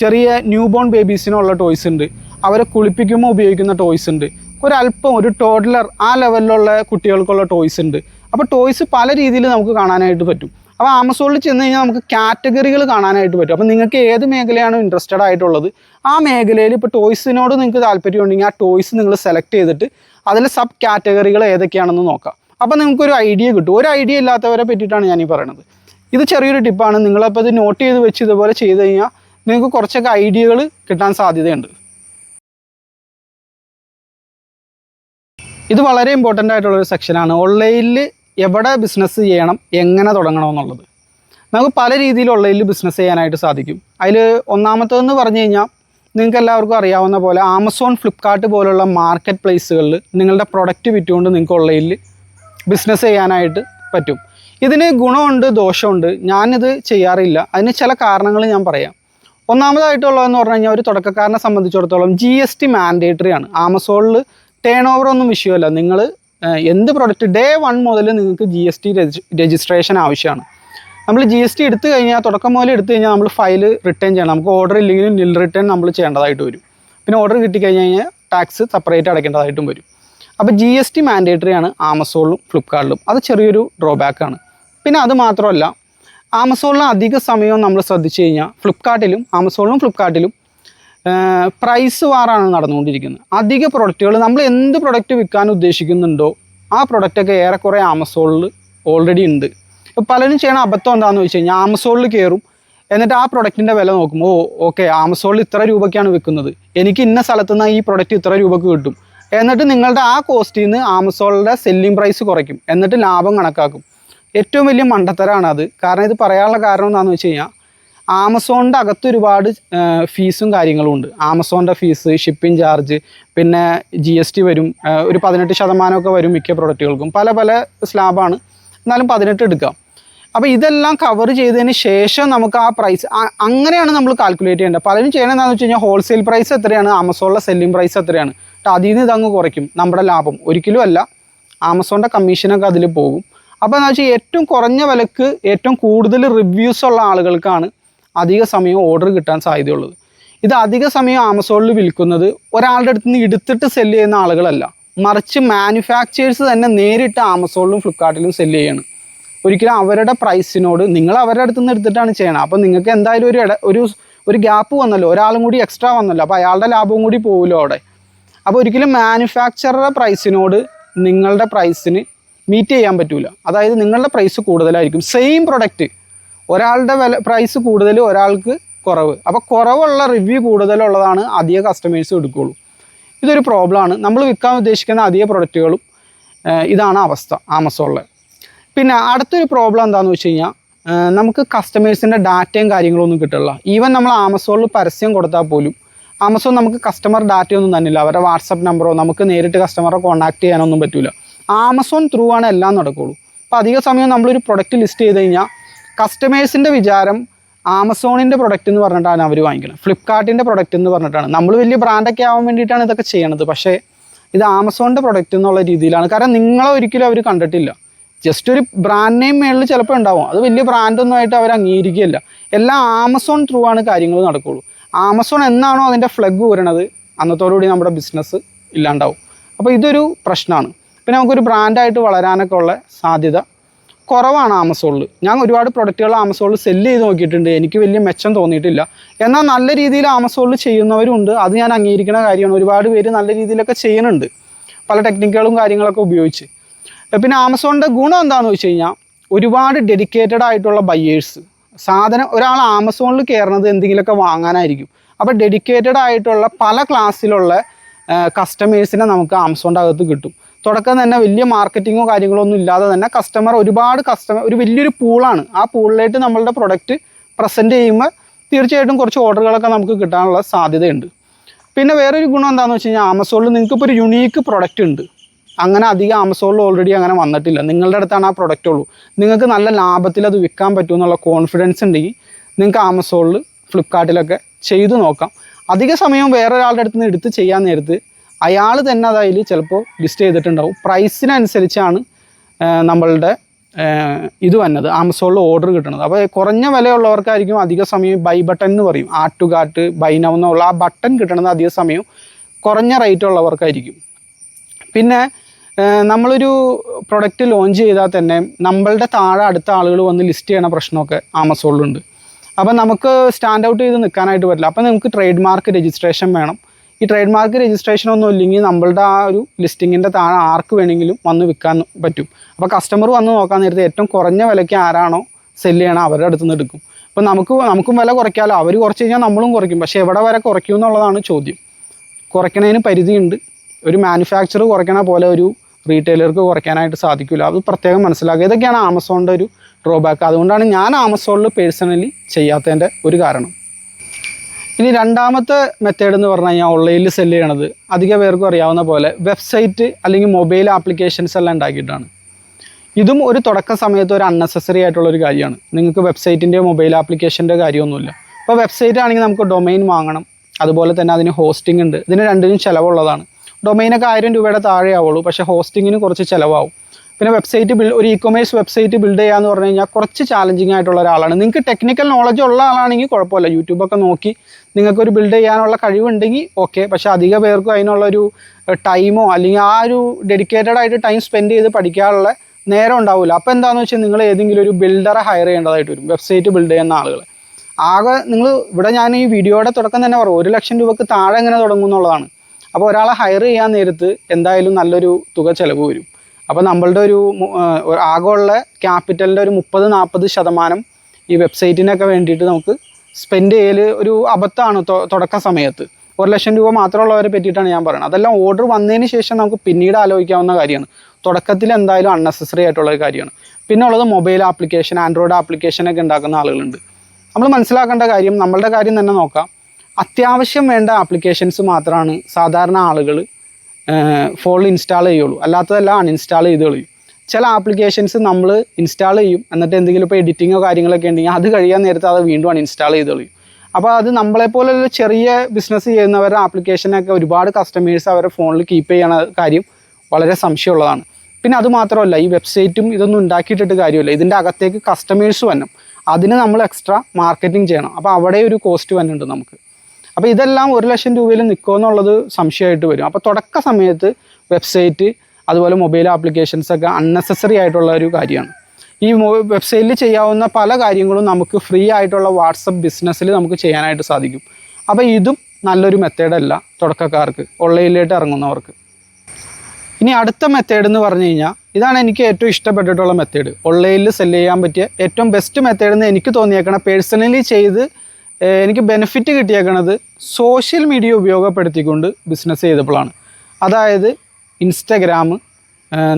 ചെറിയ ന്യൂ ബോൺ ബേബീസിനുള്ള ടോയ്സ് ഉണ്ട്. അവരെ കുളിപ്പിക്കുമ്പോൾ ഉപയോഗിക്കുന്ന ടോയ്സ് ഉണ്ട്. ഒരല്പം ഒരു ടോഡ്ലർ ആ ലെവലിലുള്ള കുട്ടികൾക്കുള്ള ടോയ്സ് ഉണ്ട്. അപ്പോൾ ടോയ്സ് പല രീതിയിൽ നമുക്ക് കാണാനായിട്ട് പറ്റും. അപ്പോൾ ആമസോണിൽ ചെന്ന് കഴിഞ്ഞാൽ നമുക്ക് കാറ്റഗറികൾ കാണാനായിട്ട് പറ്റും. അപ്പോൾ നിങ്ങൾക്ക് ഏത് മേഖലയാണ് ഇൻട്രസ്റ്റഡ് ആയിട്ടുള്ളത്? ആ മേഖലയിൽ ഇപ്പോൾ ടോയ്സിനോട് നിങ്ങൾക്ക് താല്പര്യം ഉണ്ടെങ്കിൽ ആ ടോയ്സ് നിങ്ങൾ സെലക്ട് ചെയ്തിട്ട് അതിലെ സബ് കാറ്റഗറികൾ ഏതൊക്കെയാണെന്ന് നോക്കാം. അപ്പോൾ നിങ്ങൾക്കൊരു ഐഡിയ കിട്ടും. ഒരു ഐഡിയ ഇല്ലാത്തവരെ പറ്റിയിട്ടാണ് ഞാനീ പറയുന്നത് ഇത് ചെറിയൊരു ടിപ്പാണ് നിങ്ങളപ്പോൾ ഇത് നോട്ട് ചെയ്ത് വെച്ച് ഇതുപോലെ ചെയ്ത് കഴിഞ്ഞാൽ നിങ്ങൾക്ക് കുറച്ചൊക്കെ ഐഡിയകൾ കിട്ടാൻ സാധ്യതയുണ്ട്. ഇത് വളരെ ഇമ്പോർട്ടന്റ് ആയിട്ടുള്ള ഒരു സെക്ഷനാണ് ഓൺലൈനിൽ എവിടെ ബിസിനസ് ചെയ്യണം എങ്ങനെ തുടങ്ങണമെന്നുള്ളത് നമുക്ക് പല രീതിയിലുള്ളതിൽ ബിസിനസ് ചെയ്യാനായിട്ട് സാധിക്കും. അതിൽ ഒന്നാമത്തേതെന്ന് പറഞ്ഞു കഴിഞ്ഞാൽ നിങ്ങൾക്ക് എല്ലാവർക്കും അറിയാവുന്ന പോലെ ആമസോൺ ഫ്ലിപ്കാർട്ട് പോലുള്ള മാർക്കറ്റ് പ്ലേസുകളിൽ നിങ്ങളുടെ പ്രൊഡക്റ്റ് വിറ്റുകൊണ്ട് നിങ്ങൾക്ക് ഉള്ളതിൽ ബിസിനസ് ചെയ്യാനായിട്ട് പറ്റും. ഇതിന് ഗുണമുണ്ട് ദോഷമുണ്ട് ഞാനിത് ചെയ്യാറില്ല. അതിന് ചില കാരണങ്ങൾ ഞാൻ പറയാം. ഒന്നാമതായിട്ടുള്ളതെന്ന് പറഞ്ഞു കഴിഞ്ഞാൽ ഒരു തുടക്കക്കാരനെ സംബന്ധിച്ചിടത്തോളം ജി എസ് ടി മാൻഡേറ്ററി ആണ്. ആമസോണിൽ ടേൺ ഓവർ ഒന്നും വിഷയമല്ല. നിങ്ങൾ എന്ത് പ്രൊഡക്റ്റ് ഡേ വൺ മുതൽ നിങ്ങൾക്ക് ജി എസ് ടി രജിസ്ട്രേഷൻ ആവശ്യമാണ്. നമ്മൾ ജി എസ് ടി എടുത്തു കഴിഞ്ഞാൽ തുടക്കം മുതൽ എടുത്തു കഴിഞ്ഞാൽ നമ്മൾ ഫയൽ റിട്ടേൺ ചെയ്യണം. നമുക്ക് ഓർഡർ ഇല്ലെങ്കിലും നിൽ റിട്ടേൺ നമ്മൾ ചെയ്യേണ്ടതായിട്ട് വരും. പിന്നെ ഓർഡർ കിട്ടിക്കഴിഞ്ഞ് കഴിഞ്ഞാൽ ടാക്സ് സെപ്പറേറ്റ് അടയ്ക്കേണ്ടതായിട്ടും വരും. അപ്പോൾ ജി എസ് ടി മാൻഡേറ്ററി ആണ് ആമസോണിലും ഫ്ലിപ്കാർട്ടിലും അത് ചെറിയൊരു ഡ്രോബാക്ക് ആണ്. പിന്നെ അത് മാത്രമല്ല ആമസോണിൽ അധിക സമയവും നമ്മൾ ശ്രദ്ധിച്ചു കഴിഞ്ഞാൽ ഫ്ലിപ്കാർട്ടിലും ആമസോണിലും ഫ്ലിപ്കാർട്ടിലും പ്രൈസ് വാറാണ് നടന്നുകൊണ്ടിരിക്കുന്നത്. അധിക പ്രൊഡക്റ്റുകൾ നമ്മൾ എന്ത് പ്രൊഡക്റ്റ് വിൽക്കാൻ ഉദ്ദേശിക്കുന്നുണ്ടോ ആ പ്രൊഡക്റ്റൊക്കെ ഏറെക്കുറെ ആമസോണിൽ ഓൾറെഡി ഉണ്ട്. പലരും ചെയ്യണ അബദ്ധം എന്താണെന്ന് വെച്ച് കഴിഞ്ഞാൽ ആമസോണിൽ കയറും എന്നിട്ട് ആ പ്രൊഡക്റ്റിന്റെ വില നോക്കുമ്പോൾ ഓക്കെ ആമസോണിൽ ഇത്ര രൂപയ്ക്കാണ് വിൽക്കുന്നത്. എനിക്ക് ഇന്ന സ്ഥലത്തു നിന്ന് ഈ പ്രൊഡക്റ്റ് ഇത്ര രൂപക്ക് കിട്ടും. എന്നിട്ട് നിങ്ങളുടെ ആ കോസ്റ്റിൽ നിന്ന് ആമസോണിന്റെ സെല്ലിംഗ് പ്രൈസ് കുറയ്ക്കും. എന്നിട്ട് ലാഭം കണക്കാക്കും. ഏറ്റവും വലിയ മണ്ടത്തരാണ് അത്. കാരണം ഇത് പറയാനുള്ള കാരണം എന്താണെന്ന് വെച്ച് കഴിഞ്ഞാൽ ആമസോണിന്റെ അകത്ത് ഒരുപാട് ഫീസും കാര്യങ്ങളും ഉണ്ട്. ആമസോണിന്റെ ഫീസ് ഷിപ്പിംഗ് ചാർജ് പിന്നെ ജി എസ് ടി വരും. ഒരു പതിനെട്ട് ശതമാനമൊക്കെ വരും മിക്ക പ്രൊഡക്റ്റുകൾക്കും പല പല സ്ലാബാണ് എന്നാലും പതിനെട്ട് എടുക്കാം. അപ്പോൾ ഇതെല്ലാം കവർ ചെയ്തതിന് ശേഷം നമുക്ക് ആ പ്രൈസ് അങ്ങനെയാണ് നമ്മൾ കാൽക്കുലേറ്റ് ചെയ്യേണ്ടത്. പലരും ചെയ്യണമെന്ന് എന്താണെന്ന് വെച്ച് കഴിഞ്ഞാൽ ഹോൾസെയിൽ പ്രൈസ് എത്രയാണ് ആമസോണിലെ സെല്ലിംഗ് പ്രൈസ് എത്രയാണ്. എന്നിട്ട് അതിൽ നിന്ന് ഇതങ്ങ് കുറയ്ക്കും. നമ്മുടെ ലാഭം. ഒരിക്കലും അല്ല. ആമസോണിന്റെ കമ്മീഷനൊക്കെ അതിൽ പോകും. അപ്പോൾ എന്താ വെച്ചാൽ ഏറ്റവും കുറഞ്ഞ വിലക്ക് ഏറ്റവും കൂടുതൽ റിവ്യൂസ് ഉള്ള ആളുകൾക്കാണ് അധിക സമയം ഓർഡർ കിട്ടാൻ സാധ്യതയുള്ളത്. ഇത് അധിക സമയം ആമസോണിൽ വിൽക്കുന്നത് ഒരാളുടെ അടുത്ത് നിന്ന് എടുത്തിട്ട് സെല്ല് ചെയ്യുന്ന ആളുകളല്ല. മറിച്ച് മാനുഫാക്ചേഴ്സ് തന്നെ നേരിട്ട് ആമസോണിലും ഫ്ലിപ്കാർട്ടിലും സെല്ല് ചെയ്യാണ്. ഒരിക്കലും അവരുടെ പ്രൈസിനോട് നിങ്ങൾ അവരുടെ അടുത്ത് നിന്ന് എടുത്തിട്ടാണ് ചെയ്യണം അപ്പോൾ നിങ്ങൾക്ക് എന്തായാലും ഒരു ഒരു ഒരു ഗ്യാപ്പ് വന്നല്ലോ. ഒരാളും കൂടി എക്സ്ട്രാ വന്നല്ലോ. അപ്പോൾ അയാളുടെ ലാഭവും കൂടി പോകുമല്ലോ അവിടെ. അപ്പോൾ ഒരിക്കലും മാനുഫാക്ചറുടെ പ്രൈസിനോട് നിങ്ങളുടെ പ്രൈസിന് മീറ്റ് ചെയ്യാൻ പറ്റില്ല അതായത് നിങ്ങളുടെ പ്രൈസ് കൂടുതലായിരിക്കും. സെയിം പ്രൊഡക്റ്റ് ഒരാളുടെ വില പ്രൈസ് കൂടുതൽ ഒരാൾക്ക് കുറവ്. അപ്പോൾ കുറവുള്ള റിവ്യൂ കൂടുതലുള്ളതാണ് അധിക കസ്റ്റമേഴ്സ് എടുക്കുകയുള്ളൂ ഇതൊരു പ്രോബ്ലമാണ് നമ്മൾ വിൽക്കാൻ ഉദ്ദേശിക്കുന്ന അധിക പ്രൊഡക്റ്റുകളും ഇതാണ് അവസ്ഥ ആമസോണിലെ പിന്നെ അടുത്തൊരു പ്രോബ്ലം എന്താണെന്ന് വെച്ച് കഴിഞ്ഞാൽ നമുക്ക് കസ്റ്റമേഴ്സിന്റെ ഡാറ്റയും കാര്യങ്ങളും ഒന്നും കിട്ടില്ല ഈവൻ നമ്മൾ ആമസോണിൽ പരസ്യം കൊടുത്താൽ പോലും ആമസോൺ നമുക്ക് കസ്റ്റമർ ഡാറ്റയൊന്നും തന്നില്ല. അവരുടെ വാട്സപ്പ് നമ്പറോ നമുക്ക് നേരിട്ട് കസ്റ്റമറെ കോൺടാക്ട് ചെയ്യാനൊന്നും പറ്റില്ല ആമസോൺ ത്രൂ ആണ് എല്ലാം നടക്കുകയുള്ളൂ അപ്പോൾ അധിക സമയം നമ്മളൊരു പ്രൊഡക്റ്റ് ലിസ്റ്റ് ചെയ്ത് കഴിഞ്ഞാൽ കസ്റ്റമേഴ്സിന്റെ വിചാരം ആമസോണിന്റെ പ്രൊഡക്റ്റ് എന്ന് പറഞ്ഞിട്ടാണ് അവർ വാങ്ങിക്കുന്നത് ഫ്ലിപ്കാർട്ടിന്റെ പ്രൊഡക്റ്റ് എന്ന് പറഞ്ഞിട്ടാണ്. നമ്മൾ വലിയ ബ്രാൻഡൊക്കെ ആവാൻ വേണ്ടിയിട്ടാണ് ഇതൊക്കെ ചെയ്യണത്. പക്ഷേ ഇത് ആമസോണിന്റെ പ്രൊഡക്റ്റ് എന്നുള്ള രീതിയിലാണ്. കാരണം നിങ്ങളെ ഒരിക്കലും അവർ കണ്ടിട്ടില്ല. ജസ്റ്റ് ഒരു ബ്രാൻഡ് നെയിം മേളിൽ ചിലപ്പോൾ ഉണ്ടാവും. അത് വലിയ ബ്രാൻഡൊന്നും ആയിട്ട് അവർ അംഗീകരിക്കുകയില്ല. എല്ലാം ആമസോൺ ത്രൂ ആണ് കാര്യങ്ങൾ നടക്കുകയുള്ളൂ ആമസോൺ എന്നാണോ അതിന്റെ ഫ്ലഗ് വരണത് അന്നത്തോടുകൂടി നമ്മുടെ ബിസിനസ് ഇല്ലാണ്ടാവും. അപ്പോൾ ഇതൊരു പ്രശ്നമാണ് പിന്നെ നമുക്കൊരു ബ്രാൻഡായിട്ട് വളരാനൊക്കെ ഉള്ള സാധ്യത കുറവാണ് ആമസോണിൽ ഞാൻ ഒരുപാട് പ്രൊഡക്റ്റുകൾ ആമസോണിൽ സെല്ല് ചെയ്ത് നോക്കിയിട്ടുണ്ട്. എനിക്ക് വലിയ മെച്ചം തോന്നിയിട്ടില്ല. എന്നാൽ നല്ല രീതിയിൽ ആമസോണിൽ ചെയ്യുന്നവരുണ്ട്. അത് ഞാൻ അംഗീകരിക്കുന്ന കാര്യമാണ്. ഒരുപാട് പേര് നല്ല രീതിയിലൊക്കെ ചെയ്യുന്നുണ്ട്. പല ടെക്നിക്കുകളും കാര്യങ്ങളൊക്കെ ഉപയോഗിച്ച്. പിന്നെ ആമസോണിന്റെ ഗുണം എന്താണെന്ന് വെച്ച് കഴിഞ്ഞാൽ ഒരുപാട് ഡെഡിക്കേറ്റഡ് ആയിട്ടുള്ള ബയ്യേഴ്സ് സാധനം ഒരാൾ ആമസോണിൽ കയറുന്നത് എന്തെങ്കിലുമൊക്കെ വാങ്ങാനായിരിക്കും. അപ്പോൾ ഡെഡിക്കേറ്റഡ് ആയിട്ടുള്ള പല ക്ലാസ്സിലുള്ള കസ്റ്റമേഴ്സിനെ നമുക്ക് ആമസോണിന്റെ അകത്ത് കിട്ടും. തുടക്കം തന്നെ വലിയ മാർക്കറ്റിങ്ങോ കാര്യങ്ങളോ ഒന്നും ഇല്ലാതെ തന്നെ കസ്റ്റമർ ഒരുപാട് കസ്റ്റമർ ഒരു വലിയൊരു പൂളാണ്. ആ പൂളിലായിട്ട് നമ്മളുടെ പ്രൊഡക്റ്റ് പ്രസന്റ് ചെയ്യുമ്പോൾ തീർച്ചയായിട്ടും കുറച്ച് ഓർഡറുകളൊക്കെ നമുക്ക് കിട്ടാനുള്ള സാധ്യതയുണ്ട്. പിന്നെ വേറൊരു ഗുണം എന്താണെന്ന് വെച്ച് കഴിഞ്ഞാൽ ആമസോണിൽ നിങ്ങൾക്ക് ഇപ്പോൾ ഒരു യുണീക്ക് പ്രൊഡക്റ്റ് ഉണ്ട്. അങ്ങനെ അധികം ആമസോണിൽ ഓൾറെഡി അങ്ങനെ വന്നിട്ടില്ല. നിങ്ങളുടെ അടുത്താണ് ആ പ്രൊഡക്റ്റ് ഉള്ളൂ. നിങ്ങൾക്ക് നല്ല ലാഭത്തിൽ അത് വിൽക്കാൻ പറ്റുമെന്നുള്ള കോൺഫിഡൻസ് ഉണ്ടെങ്കിൽ നിങ്ങൾക്ക് ആമസോണിൽ ഫ്ലിപ്കാർട്ടിലൊക്കെ ചെയ്തു നോക്കാം. അധിക സമയം വേറൊരാളുടെ അടുത്ത് നിന്ന് എടുത്ത് ചെയ്യാൻ നേരത്ത് അയാൾ തന്നെ അതായത് ചിലപ്പോൾ ലിസ്റ്റ് ചെയ്തിട്ടുണ്ടാവും. പ്രൈസിനനുസരിച്ചാണ് നമ്മളുടെ ഇത് വന്നത് ആമസോണിൽ ഓർഡർ കിട്ടുന്നത്. അപ്പോൾ കുറഞ്ഞ വിലയുള്ളവർക്കായിരിക്കും അധിക സമയം ബൈ ബട്ടൺ എന്ന് പറയും. ആ ടു കാട്ട് ബൈ നൗ എന്നുള്ള ആ ബട്ടൺ കിട്ടുന്നത് അധിക സമയം കുറഞ്ഞ റേറ്റ് ഉള്ളവർക്കായിരിക്കും. പിന്നെ നമ്മളൊരു പ്രൊഡക്റ്റ് ലോഞ്ച് ചെയ്താൽ തന്നെ നമ്മളുടെ താഴെ അടുത്ത ആളുകൾ വന്ന് ലിസ്റ്റ് ചെയ്യണ പ്രശ്നമൊക്കെ ആമസോണിലുണ്ട്. അപ്പം നമുക്ക് സ്റ്റാൻഡ് ഔട്ട് ചെയ്ത് നിൽക്കാനായിട്ട് പറ്റില്ല. അപ്പം നമുക്ക് ട്രേഡ് മാർക്ക് രജിസ്ട്രേഷൻ വേണം. ഈ ട്രേഡ് മാർക്ക് രജിസ്ട്രേഷൻ ഒന്നും ഇല്ലെങ്കിൽ നമ്മളുടെ ആ ഒരു ലിസ്റ്റിങ്ങിന്റെ താഴെ ആർക്ക് വേണമെങ്കിലും വന്ന് വിൽക്കാൻ പറ്റും. അപ്പോൾ കസ്റ്റമർ വന്ന് നോക്കാൻ നേരത്തെ ഏറ്റവും കുറഞ്ഞ വിലയ്ക്ക് ആരാണോ സെല്ല് ചെയ്യണം അവരുടെ അടുത്ത് നിന്ന് എടുക്കും. അപ്പോൾ നമുക്ക് നമുക്കും വില കുറയ്ക്കാമല്ലോ അവർ കുറച്ച് കഴിഞ്ഞാൽ നമ്മളും കുറയ്ക്കും. പക്ഷേ എവിടെ വരെ കുറയ്ക്കും എന്നുള്ളതാണ് ചോദ്യം. കുറയ്ക്കണതിന് പരിധിയുണ്ട്. ഒരു മാനുഫാക്ചർ കുറയ്ക്കണ പോലെ ഒരു റീറ്റെയിലർക്ക് കുറയ്ക്കാനായിട്ട് സാധിക്കില്ല അത് പ്രത്യേകം മനസ്സിലാക്കുക. ഇതൊക്കെയാണ് ആമസോണിന്റെ ഒരു ഡ്രോബാക്ക് അതുകൊണ്ടാണ് ഞാൻ ആമസോണിൽ പേഴ്സണലി ചെയ്യാത്തതിന്റെ ഒരു കാരണം. ഇനി രണ്ടാമത്തെ മെത്തേഡ് എന്ന് പറഞ്ഞു കഴിഞ്ഞാൽ ഓൺലൈനിൽ സെൽ ചെയ്യണത് അധിക പേർക്കും അറിയാവുന്ന പോലെ വെബ്സൈറ്റ് അല്ലെങ്കിൽ മൊബൈൽ ആപ്ലിക്കേഷൻസ് എല്ലാം ഉണ്ടാക്കിയിട്ടാണ്. ഇതും ഒരു തുടക്ക സമയത്ത് ഒരു അൺനെസസറി ആയിട്ടുള്ള ഒരു കാര്യമാണ്. നിങ്ങൾക്ക് വെബ്സൈറ്റിന്റെയോ മൊബൈൽ ആപ്ലിക്കേഷന്റെ കാര്യമൊന്നുമില്ല. ഇപ്പോൾ വെബ്സൈറ്റ് ആണെങ്കിൽ നമുക്ക് ഡൊമൈൻ വാങ്ങണം. അതുപോലെ തന്നെ അതിന് ഹോസ്റ്റിംഗ് ഉണ്ട്. ഇതിന് രണ്ടിനും ചിലവുള്ളതാണ്. ഡൊമൈനൊക്കെ ആയിരം രൂപയുടെ താഴെ ആവുള്ളൂ പക്ഷേ ഹോസ്റ്റിങ്ങിന് കുറച്ച് ചിലവാകും പിന്നെ വെബ്സൈറ്റ് ബിൽഡ് ഒരു ഇ കൊമേഴ്സ് വെബ്സൈറ്റ് ബിൽഡ് ചെയ്യാന്ന് പറഞ്ഞു കഴിഞ്ഞാൽ കുറച്ച് ചാലഞ്ചിങ് ആയിട്ടുള്ള ഒരാളാണ്. നിങ്ങൾക്ക് ടെക്നിക്കൽ നോളജ് ഉള്ള ആളാണെങ്കിൽ കുഴപ്പമില്ല. യൂട്യൂബൊക്കെ നോക്കി നിങ്ങൾക്ക് ഒരു ബിൽഡ് ചെയ്യാനുള്ള കഴിവുണ്ടെങ്കിൽ ഓക്കെ പക്ഷേ അധിക പേർക്കും അതിനുള്ളൊരു ടൈമോ അല്ലെങ്കിൽ ആ ഒരു ഡെഡിക്കേറ്റഡ് ആയിട്ട് ടൈം സ്പെൻഡ് ചെയ്ത് പഠിക്കാനുള്ള നേരം ഉണ്ടാവില്ല അപ്പോൾ എന്താണെന്ന് വെച്ചാൽ നിങ്ങൾ ഏതെങ്കിലും ഒരു ബിൽഡറെ ഹയർ ചെയ്യേണ്ടതായിട്ട് വരും. വെബ്സൈറ്റ് ബിൽഡ് ചെയ്യുന്ന ആളുകൾ ആകെ നിങ്ങൾ ഇവിടെ ഞാൻ ഈ വീഡിയോയുടെ തുടക്കം തന്നെ പറയും. ഒരു ലക്ഷം രൂപക്ക് താഴെ എങ്ങനെ തുടങ്ങും എന്നുള്ളതാണ്. അപ്പോൾ ഒരാളെ ഹയർ ചെയ്യാൻ നേരത്ത് എന്തായാലും നല്ലൊരു തുക ചിലവ് വരും. അപ്പോൾ നമ്മളുടെ ഒരു ആകെയുള്ള ക്യാപിറ്റലിന്റെ ഒരു മുപ്പത് നാൽപ്പത് ശതമാനം ഈ വെബ്സൈറ്റിനൊക്കെ വേണ്ടിയിട്ട് നമുക്ക് സ്പെൻഡ് ചെയ്യൽ ഒരു അബദ്ധമാണ് തുടക്ക സമയത്ത്. ഒരു ലക്ഷം രൂപ മാത്രമുള്ളവരെ പറ്റിയിട്ടാണ് ഞാൻ പറയുന്നത്. അതെല്ലാം ഓർഡർ വന്നതിന് ശേഷം നമുക്ക് പിന്നീട് ആലോചിക്കാവുന്ന കാര്യമാണ്. തുടക്കത്തിൽ എന്തായാലും അൺനെസസറി ആയിട്ടുള്ള ഒരു കാര്യമാണ്. പിന്നെ ഉള്ളത് മൊബൈൽ ആപ്ലിക്കേഷൻ ആൻഡ്രോയിഡ് ആപ്ലിക്കേഷനൊക്കെ ഉണ്ടാക്കുന്ന ആളുകളുണ്ട്. നമ്മൾ മനസ്സിലാക്കേണ്ട കാര്യം നമ്മളുടെ കാര്യം തന്നെ നോക്കാം. അത്യാവശ്യം വേണ്ട ആപ്ലിക്കേഷൻസ് മാത്രമാണ് സാധാരണ ആളുകൾ ഫോണിൽ ഇൻസ്റ്റാൾ ചെയ്യുള്ളൂ. അല്ലാത്തതെല്ലാം അൺഇൻസ്റ്റാൾ ചെയ്ത് കളയും. ചില ആപ്ലിക്കേഷൻസ് നമ്മൾ ഇൻസ്റ്റാൾ ചെയ്യും. എന്നിട്ട് എന്തെങ്കിലും ഇപ്പോൾ എഡിറ്റിങ്ങോ കാര്യങ്ങളൊക്കെ ഉണ്ടെങ്കിൽ അത് കഴിയാൻ നേരത്തെ അത് വീണ്ടും അൺഇൻസ്റ്റാൾ ചെയ്ത് കളയും. അപ്പോൾ അത് നമ്മളെപ്പോലുള്ള ചെറിയ ബിസിനസ് ചെയ്യുന്നവരുടെ ആപ്ലിക്കേഷനൊക്കെ ഒരുപാട് കസ്റ്റമേഴ്സ് അവരുടെ ഫോണിൽ കീപ്പ് ചെയ്യണ കാര്യം വളരെ സംശയമുള്ളതാണ്. പിന്നെ അത് മാത്രമല്ല ഈ വെബ്സൈറ്റും ഇതൊന്നും ഉണ്ടാക്കിയിട്ടിട്ട് കാര്യമില്ല. ഇതിന്റെ അകത്തേക്ക് കസ്റ്റമേഴ്സ് വരണം. അതിന് നമ്മൾ എക്സ്ട്രാ മാർക്കറ്റിംഗ് ചെയ്യണം. അപ്പോൾ അവിടെ ഒരു കോസ്റ്റ് വന്നിട്ടുണ്ട് നമുക്ക്. അപ്പോൾ ഇതെല്ലാം ഒരു ലക്ഷം രൂപയിൽ നിൽക്കുമോ എന്നുള്ളത് സംശയമായിട്ട് വരും. അപ്പോൾ തുടക്ക സമയത്ത് വെബ്സൈറ്റ് അതുപോലെ മൊബൈൽ ആപ്ലിക്കേഷൻസ് ഒക്കെ അൺനെസസറി ആയിട്ടുള്ള ഒരു കാര്യമാണ്. ഈ വെബ്സൈറ്റിൽ ചെയ്യാവുന്ന പല കാര്യങ്ങളും നമുക്ക് ഫ്രീ ആയിട്ടുള്ള വാട്സപ്പ് ബിസിനസ്സിൽ നമുക്ക് ചെയ്യാനായിട്ട് സാധിക്കും. അപ്പോൾ ഇതും നല്ലൊരു മെത്തേഡല്ല തുടക്കക്കാർക്ക് ഓൺലൈനിലേക്ക് ഇറങ്ങുന്നവർക്ക്. ഇനി അടുത്ത മെത്തേഡ് എന്ന് പറഞ്ഞു കഴിഞ്ഞാൽ ഇതാണ് എനിക്ക് ഏറ്റവും ഇഷ്ടപ്പെട്ടിട്ടുള്ള മെത്തേഡ് ഓൺലൈനിൽ സെല്ല് ചെയ്യാൻ പറ്റിയ ഏറ്റവും ബെസ്റ്റ് മെത്തേഡ് എന്ന് എനിക്ക് തോന്നിയേക്കണം പേഴ്സണലി ചെയ്ത് എനിക്ക് ബെനിഫിറ്റ് കിട്ടിയേക്കുന്നത് സോഷ്യൽ മീഡിയ ഉപയോഗപ്പെടുത്തിക്കൊണ്ട് ബിസിനസ് ചെയ്തപ്പോഴാണ് അതായത് ഇൻസ്റ്റഗ്രാം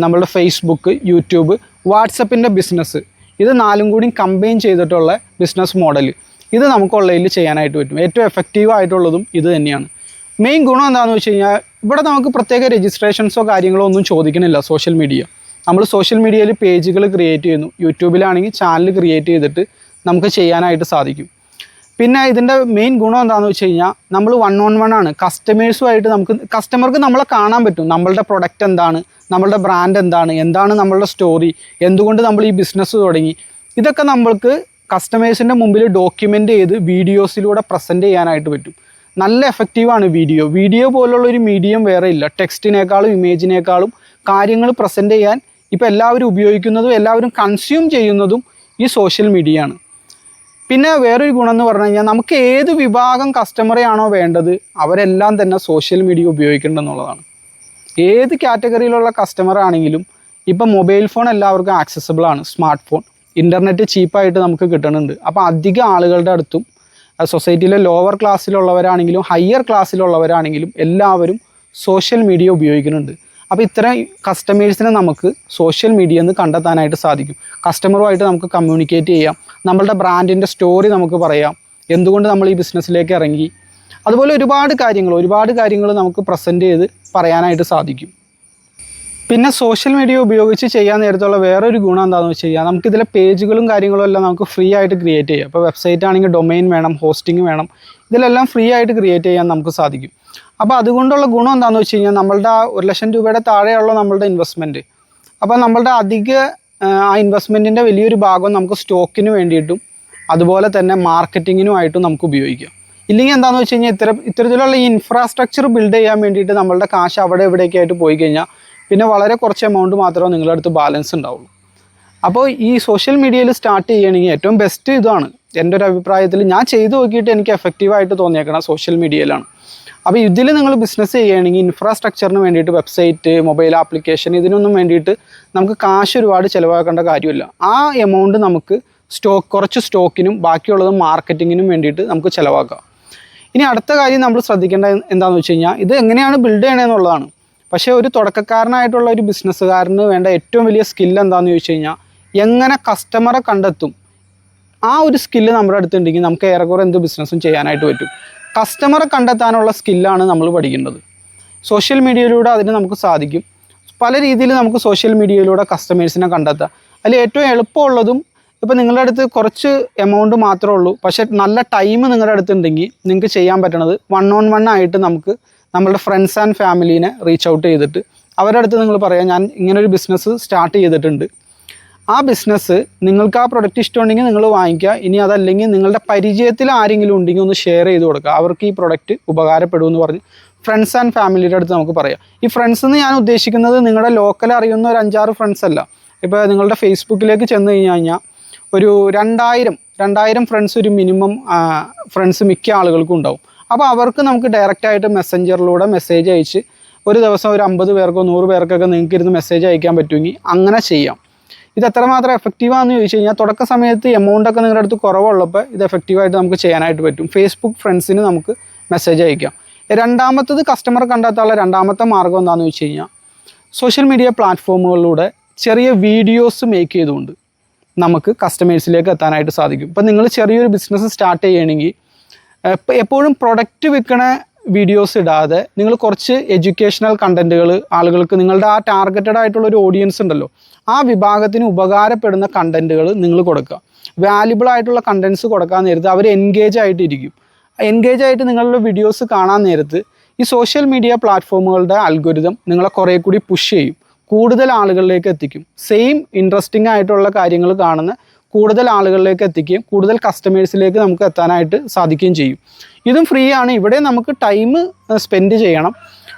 നമ്മളുടെ ഫേസ്ബുക്ക് യൂട്യൂബ് വാട്സപ്പിന്റെ ബിസിനസ് ഇത് നാലും കൂടി കമ്പൈൻ ചെയ്തിട്ടുള്ള ബിസിനസ് മോഡൽ ഇത് നമുക്ക് ഓൺലൈനിൽ ചെയ്യാനായിട്ട് പറ്റും. ഏറ്റവും എഫക്റ്റീവ് ആയിട്ടുള്ളതും ഇത് തന്നെയാണ്. മെയിൻ ഗുണം എന്താണെന്ന് വെച്ച് കഴിഞ്ഞാൽ ഇവിടെ നമുക്ക് പ്രത്യേക രജിസ്ട്രേഷൻസോ കാര്യങ്ങളോ ഒന്നും ചോദിക്കണില്ല സോഷ്യൽ മീഡിയ നമ്മൾ സോഷ്യൽ മീഡിയയിൽ പേജുകൾ ക്രിയേറ്റ് ചെയ്യുന്നു. യൂട്യൂബിലാണെങ്കിൽ ചാനൽ ക്രിയേറ്റ് ചെയ്തിട്ട് നമുക്ക് ചെയ്യാനായിട്ട് സാധിക്കും. പിന്നെ ഇതിന്റെ മെയിൻ ഗുണം എന്താണെന്ന് വെച്ച് കഴിഞ്ഞാൽ നമ്മൾ വൺ ഓൺ വൺ ആണ് കസ്റ്റമേഴ്സുമായിട്ട് നമുക്ക് കസ്റ്റമർക്ക് നമ്മളെ കാണാൻ പറ്റും. നമ്മളുടെ പ്രൊഡക്റ്റ് എന്താണ് നമ്മളുടെ ബ്രാൻഡ് എന്താണ് എന്താണ് നമ്മളുടെ സ്റ്റോറി എന്തുകൊണ്ട് നമ്മൾ ഈ ബിസിനസ് തുടങ്ങി. ഇതൊക്കെ നമ്മൾക്ക് കസ്റ്റമേഴ്സിന്റെ മുമ്പിൽ ഡോക്യുമെന്റ് ചെയ്ത് വീഡിയോസിലൂടെ പ്രസന്റ് ചെയ്യാനായിട്ട് പറ്റും. നല്ല എഫക്റ്റീവാണ് വീഡിയോ വീഡിയോ പോലുള്ള ഒരു മീഡിയം വേറെ ഇല്ല. ടെക്സ്റ്റിനേക്കാളും ഇമേജിനേക്കാളും കാര്യങ്ങൾ പ്രസന്റ് ചെയ്യാൻ ഇപ്പോൾ എല്ലാവരും ഉപയോഗിക്കുന്നതും എല്ലാവരും കൺസ്യൂം ചെയ്യുന്നതും ഈ സോഷ്യൽ മീഡിയ ആണ്. പിന്നെ വേറൊരു ഗുണം എന്ന് പറഞ്ഞു കഴിഞ്ഞാൽ നമുക്ക് ഏത് വിഭാഗം കസ്റ്റമറെയാണോ വേണ്ടത് അവരെല്ലാം തന്നെ സോഷ്യൽ മീഡിയ ഉപയോഗിക്കേണ്ടെന്നുള്ളതാണ് ഏത് കാറ്റഗറിയിലുള്ള കസ്റ്റമർ ആണെങ്കിലും ഇപ്പം മൊബൈൽ ഫോൺ എല്ലാവർക്കും ആക്സസബിൾ ആണ്. സ്മാർട്ട് ഫോൺ ഇന്റർനെറ്റ് ചീപ്പായിട്ട് നമുക്ക് കിട്ടുന്നുണ്ട് അപ്പോൾ അധികം ആളുകളുടെ അടുത്തും സൊസൈറ്റിയിലെ ലോവർ ക്ലാസ്സിലുള്ളവരാണെങ്കിലും ഹയർ ക്ലാസ്സിലുള്ളവരാണെങ്കിലും എല്ലാവരും സോഷ്യൽ മീഡിയ ഉപയോഗിക്കുന്നുണ്ട്. അപ്പോൾ ഇത്തരം കസ്റ്റമേഴ്സിനെ നമുക്ക് സോഷ്യൽ മീഡിയ നിന്ന് കണ്ടെത്താനായിട്ട് സാധിക്കും. കസ്റ്റമറുമായിട്ട് നമുക്ക് കമ്മ്യൂണിക്കേറ്റ് ചെയ്യാം. നമ്മളുടെ ബ്രാൻഡിന്റെ സ്റ്റോറി നമുക്ക് പറയാം. എന്തുകൊണ്ട് നമ്മൾ ഈ ബിസിനസ്സിലേക്ക് ഇറങ്ങി? അതുപോലെ ഒരുപാട് കാര്യങ്ങൾ ഒരുപാട് കാര്യങ്ങൾ നമുക്ക് പ്രസന്റ് ചെയ്ത് പറയാനായിട്ട് സാധിക്കും. പിന്നെ സോഷ്യൽ മീഡിയ ഉപയോഗിച്ച് ചെയ്യാൻ നേരത്തുള്ള വേറൊരു ഗുണം എന്താണെന്ന് വെച്ച് കഴിഞ്ഞാൽ നമുക്ക് ഇതിലെ പേജുകളും കാര്യങ്ങളും എല്ലാം നമുക്ക് ഫ്രീ ആയിട്ട് ക്രിയേറ്റ് ചെയ്യാം. ഇപ്പോൾ വെബ്സൈറ്റ് ആണെങ്കിൽ ഡൊമൈൻ വേണം ഹോസ്റ്റിംഗ് വേണം. ഇതിലെല്ലാം ഫ്രീ ആയിട്ട് ക്രിയേറ്റ് ചെയ്യാൻ നമുക്ക് സാധിക്കും. അപ്പോൾ അതുകൊണ്ടുള്ള ഗുണം എന്താണെന്ന് വെച്ച് കഴിഞ്ഞാൽ നമ്മളുടെ ഒരു ലക്ഷം രൂപയുടെ താഴെയുള്ള നമ്മളുടെ ഇൻവെസ്റ്റ്മെന്റ് അപ്പോൾ നമ്മളുടെ അധിക ആ, ഇൻവെസ്റ്റ്മെന്റിന്റെ വലിയൊരു ഭാഗം നമുക്ക് സ്റ്റോക്കിന് വേണ്ടിയിട്ടും അതുപോലെ തന്നെ മാർക്കറ്റിങ്ങിനുമായിട്ടും നമുക്ക് ഉപയോഗിക്കാം. ഇല്ലെങ്കിൽ എന്താണെന്ന് വെച്ച് കഴിഞ്ഞാൽ ഇത്തരം ഇത്തരത്തിലുള്ള ഈ ഇൻഫ്രാസ്ട്രക്ചർ ബിൽഡ് ചെയ്യാൻ വേണ്ടിയിട്ട് നമ്മളുടെ കാശ് അവിടെ എവിടെയൊക്കെ ആയിട്ട് പോയി കഴിഞ്ഞാൽ പിന്നെ വളരെ കുറച്ച് എമൗണ്ട് മാത്രമേ നിങ്ങളുടെ അടുത്ത് ബാലൻസ് ഉണ്ടാവുള്ളൂ. അപ്പോൾ ഈ സോഷ്യൽ മീഡിയയിൽ സ്റ്റാർട്ട് ചെയ്യണമെങ്കിൽ ഏറ്റവും ബെസ്റ്റ് ഇതാണ്. എന്റെ ഒരു അഭിപ്രായത്തിൽ ഞാൻ ചെയ്തു നോക്കിയിട്ട് എനിക്ക് എഫക്റ്റീവായിട്ട് തോന്നിയേക്കണം സോഷ്യൽ മീഡിയയിലാണ് അപ്പോൾ ഇതിൽ നിങ്ങൾ ബിസിനസ് ചെയ്യുകയാണെങ്കിൽ ഇൻഫ്രാസ്ട്രക്ചറിന് വേണ്ടിയിട്ട് വെബ്സൈറ്റ് മൊബൈൽ ആപ്ലിക്കേഷൻ ഇതിനൊന്നും വേണ്ടിയിട്ട് നമുക്ക് കാശ് ഒരുപാട് ചിലവാക്കേണ്ട കാര്യമില്ല. ആ എമൗണ്ട് നമുക്ക് സ്റ്റോക്ക് കുറച്ച് സ്റ്റോക്കിനും ബാക്കിയുള്ളത് മാർക്കറ്റിങ്ങിനും വേണ്ടിയിട്ട് നമുക്ക് ചിലവാക്കാം. ഇനി അടുത്ത കാര്യം നമ്മൾ ശ്രദ്ധിക്കേണ്ട എന്താണെന്ന് വെച്ച് കഴിഞ്ഞാൽ ഇത് എങ്ങനെയാണ് ബിൽഡ് ചെയ്യണമെന്നുള്ളതാണ് പക്ഷേ ഒരു തുടക്കക്കാരനായിട്ടുള്ള ഒരു ബിസിനസ്സുകാരന് വേണ്ട ഏറ്റവും വലിയ സ്കില്ല് എന്താണെന്ന് ചോദിച്ചു കഴിഞ്ഞാൽ എങ്ങനെ കസ്റ്റമറെ കണ്ടെത്തും. ആ ഒരു സ്കില്ല് നമ്മുടെ അടുത്തുണ്ടെങ്കിൽ നമുക്ക് ഏറെക്കുറെ എന്ത് ബിസിനസ്സും ചെയ്യാനായിട്ട് പറ്റും. കസ്റ്റമറെ കണ്ടെത്താനുള്ള സ്കില്ലാണ് നമ്മൾ പഠിക്കേണ്ടത്. സോഷ്യൽ മീഡിയയിലൂടെ അതിന് നമുക്ക് സാധിക്കും. പല രീതിയിൽ നമുക്ക് സോഷ്യൽ മീഡിയയിലൂടെ കസ്റ്റമേഴ്സിനെ കണ്ടെത്താം. അതിൽ ഏറ്റവും എളുപ്പമുള്ളതും ഇപ്പോൾ നിങ്ങളുടെ അടുത്ത് കുറച്ച് എമൗണ്ട് മാത്രമേ ഉള്ളൂ. പക്ഷേ നല്ല ടൈം നിങ്ങളുടെ അടുത്തുണ്ടെങ്കിൽ നിങ്ങൾക്ക് ചെയ്യാൻ പറ്റണത് വൺ ഓൺ വൺ ആയിട്ട് നമുക്ക് നമ്മളുടെ ഫ്രണ്ട്സ് ആൻഡ് ഫാമിലീനെ റീച്ച് ഔട്ട് ചെയ്തിട്ട് അവരുടെ അടുത്ത് നിങ്ങൾ പറയാം ഞാൻ ഇങ്ങനൊരു ബിസിനസ് സ്റ്റാർട്ട് ചെയ്തിട്ടുണ്ട്. ആ ബിസിനസ് നിങ്ങൾക്ക് ആ പ്രൊഡക്റ്റ് ഇഷ്ടമുണ്ടെങ്കിൽ നിങ്ങൾ വാങ്ങിക്കുക. ഇനി അതല്ലെങ്കിൽ നിങ്ങളുടെ പരിചയത്തിൽ ആരെങ്കിലും ഉണ്ടെങ്കിൽ ഒന്ന് ഷെയർ ചെയ്ത് കൊടുക്കുക. അവർക്ക് ഈ പ്രൊഡക്റ്റ് ഉപകാരപ്പെടുമെന്ന് പറഞ്ഞ് ഫ്രണ്ട്സ് ആൻഡ് ഫാമിലിയുടെ അടുത്ത് നമുക്ക് പറയാം. ഈ ഫ്രണ്ട്സ് എന്ന് ഞാൻ ഉദ്ദേശിക്കുന്നത് നിങ്ങളുടെ ലോക്കൽ അറിയുന്ന ഒരു അഞ്ചാറ് ഫ്രണ്ട്സ് അല്ല. ഇപ്പോൾ നിങ്ങളുടെ ഫേസ്ബുക്കിലേക്ക് ചെന്ന് കഴിഞ്ഞ് കഴിഞ്ഞാൽ ഒരു രണ്ടായിരം രണ്ടായിരം ഫ്രണ്ട്സ് ഒരു മിനിമം ഫ്രണ്ട്സ് മിക്ക ആളുകൾക്കും ഉണ്ടാവും. അപ്പോൾ അവർക്ക് നമുക്ക് ഡയറക്റ്റായിട്ട് മെസ്സഞ്ചറിലൂടെ മെസ്സേജ് അയച്ച് ഒരു ദിവസം ഒരു അമ്പത് പേർക്കോ നൂറ് പേർക്കൊക്കെ നിങ്ങൾക്ക് ഇരുന്ന് മെസ്സേജ് അയക്കാൻ പറ്റുമെങ്കിൽ അങ്ങനെ ചെയ്യാം. ഇത് എത്രമാത്രം എഫക്റ്റീവാണെന്ന് ചോദിച്ചു കഴിഞ്ഞാൽ തുടക്ക സമയത്ത് എമൗണ്ട് ഒക്കെ നിങ്ങളുടെ അടുത്ത് കുറവുള്ളപ്പോൾ ഇത് എഫക്റ്റീവായിട്ട് നമുക്ക് ചെയ്യാനായിട്ട് പറ്റും. ഫേസ്ബുക്ക് ഫ്രണ്ട്സിന് നമുക്ക് മെസ്സേജ് അയക്കാം. രണ്ടാമത്തത് കസ്റ്റമർ കണ്ടെത്താനുള്ള രണ്ടാമത്തെ മാർഗം എന്താണെന്ന് വെച്ച് കഴിഞ്ഞാൽ സോഷ്യൽ മീഡിയ പ്ലാറ്റ്ഫോമുകളിലൂടെ ചെറിയ വീഡിയോസ് മേക്ക് ചെയ്തുകൊണ്ട് നമുക്ക് കസ്റ്റമേഴ്സിലേക്ക് എത്താനായിട്ട് സാധിക്കും. ഇപ്പം നിങ്ങൾ ചെറിയൊരു ബിസിനസ് സ്റ്റാർട്ട് ചെയ്യണമെങ്കിൽ എപ്പോഴും പ്രൊഡക്റ്റ് വിൽക്കണ വീഡിയോസ് ഇടാതെ നിങ്ങൾ കുറച്ച് എഡ്യൂക്കേഷണൽ കണ്ടന്റുകൾ ആളുകൾക്ക് നിങ്ങളുടെ ആ ടാർഗറ്റഡ് ആയിട്ടുള്ള ഒരു ഓഡിയൻസ് ഉണ്ടല്ലോ ആ വിഭാഗത്തിന് ഉപകാരപ്പെടുന്ന കണ്ടന്റുകൾ നിങ്ങൾ കൊടുക്കുക. വാല്യുബിൾ ആയിട്ടുള്ള കണ്ടൻസ് കൊടുക്കാൻ നേരത്ത് അവർ എൻഗേജ് ആയിട്ടിരിക്കും. എൻഗേജ് ആയിട്ട് നിങ്ങളുടെ വീഡിയോസ് കാണാൻ നേരത്ത് ഈ സോഷ്യൽ മീഡിയ പ്ലാറ്റ്ഫോമുകളുടെ അൽഗോരിതം നിങ്ങളെ കുറേ കൂടി പുഷ് ചെയ്യും. കൂടുതൽ ആളുകളിലേക്ക് എത്തിക്കും. സെയിം ഇൻട്രസ്റ്റിംഗ് ആയിട്ടുള്ള കാര്യങ്ങൾ കാണുന്ന കൂടുതൽ ആളുകളിലേക്ക് എത്തിക്കുകയും കൂടുതൽ കസ്റ്റമേഴ്സിലേക്ക് നമുക്ക് എത്താനായിട്ട് സാധിക്കുകയും ചെയ്യും. ഇതും ഫ്രീ ആണ്. ഇവിടെ നമുക്ക് ടൈം സ്പെൻഡ് ചെയ്യണം.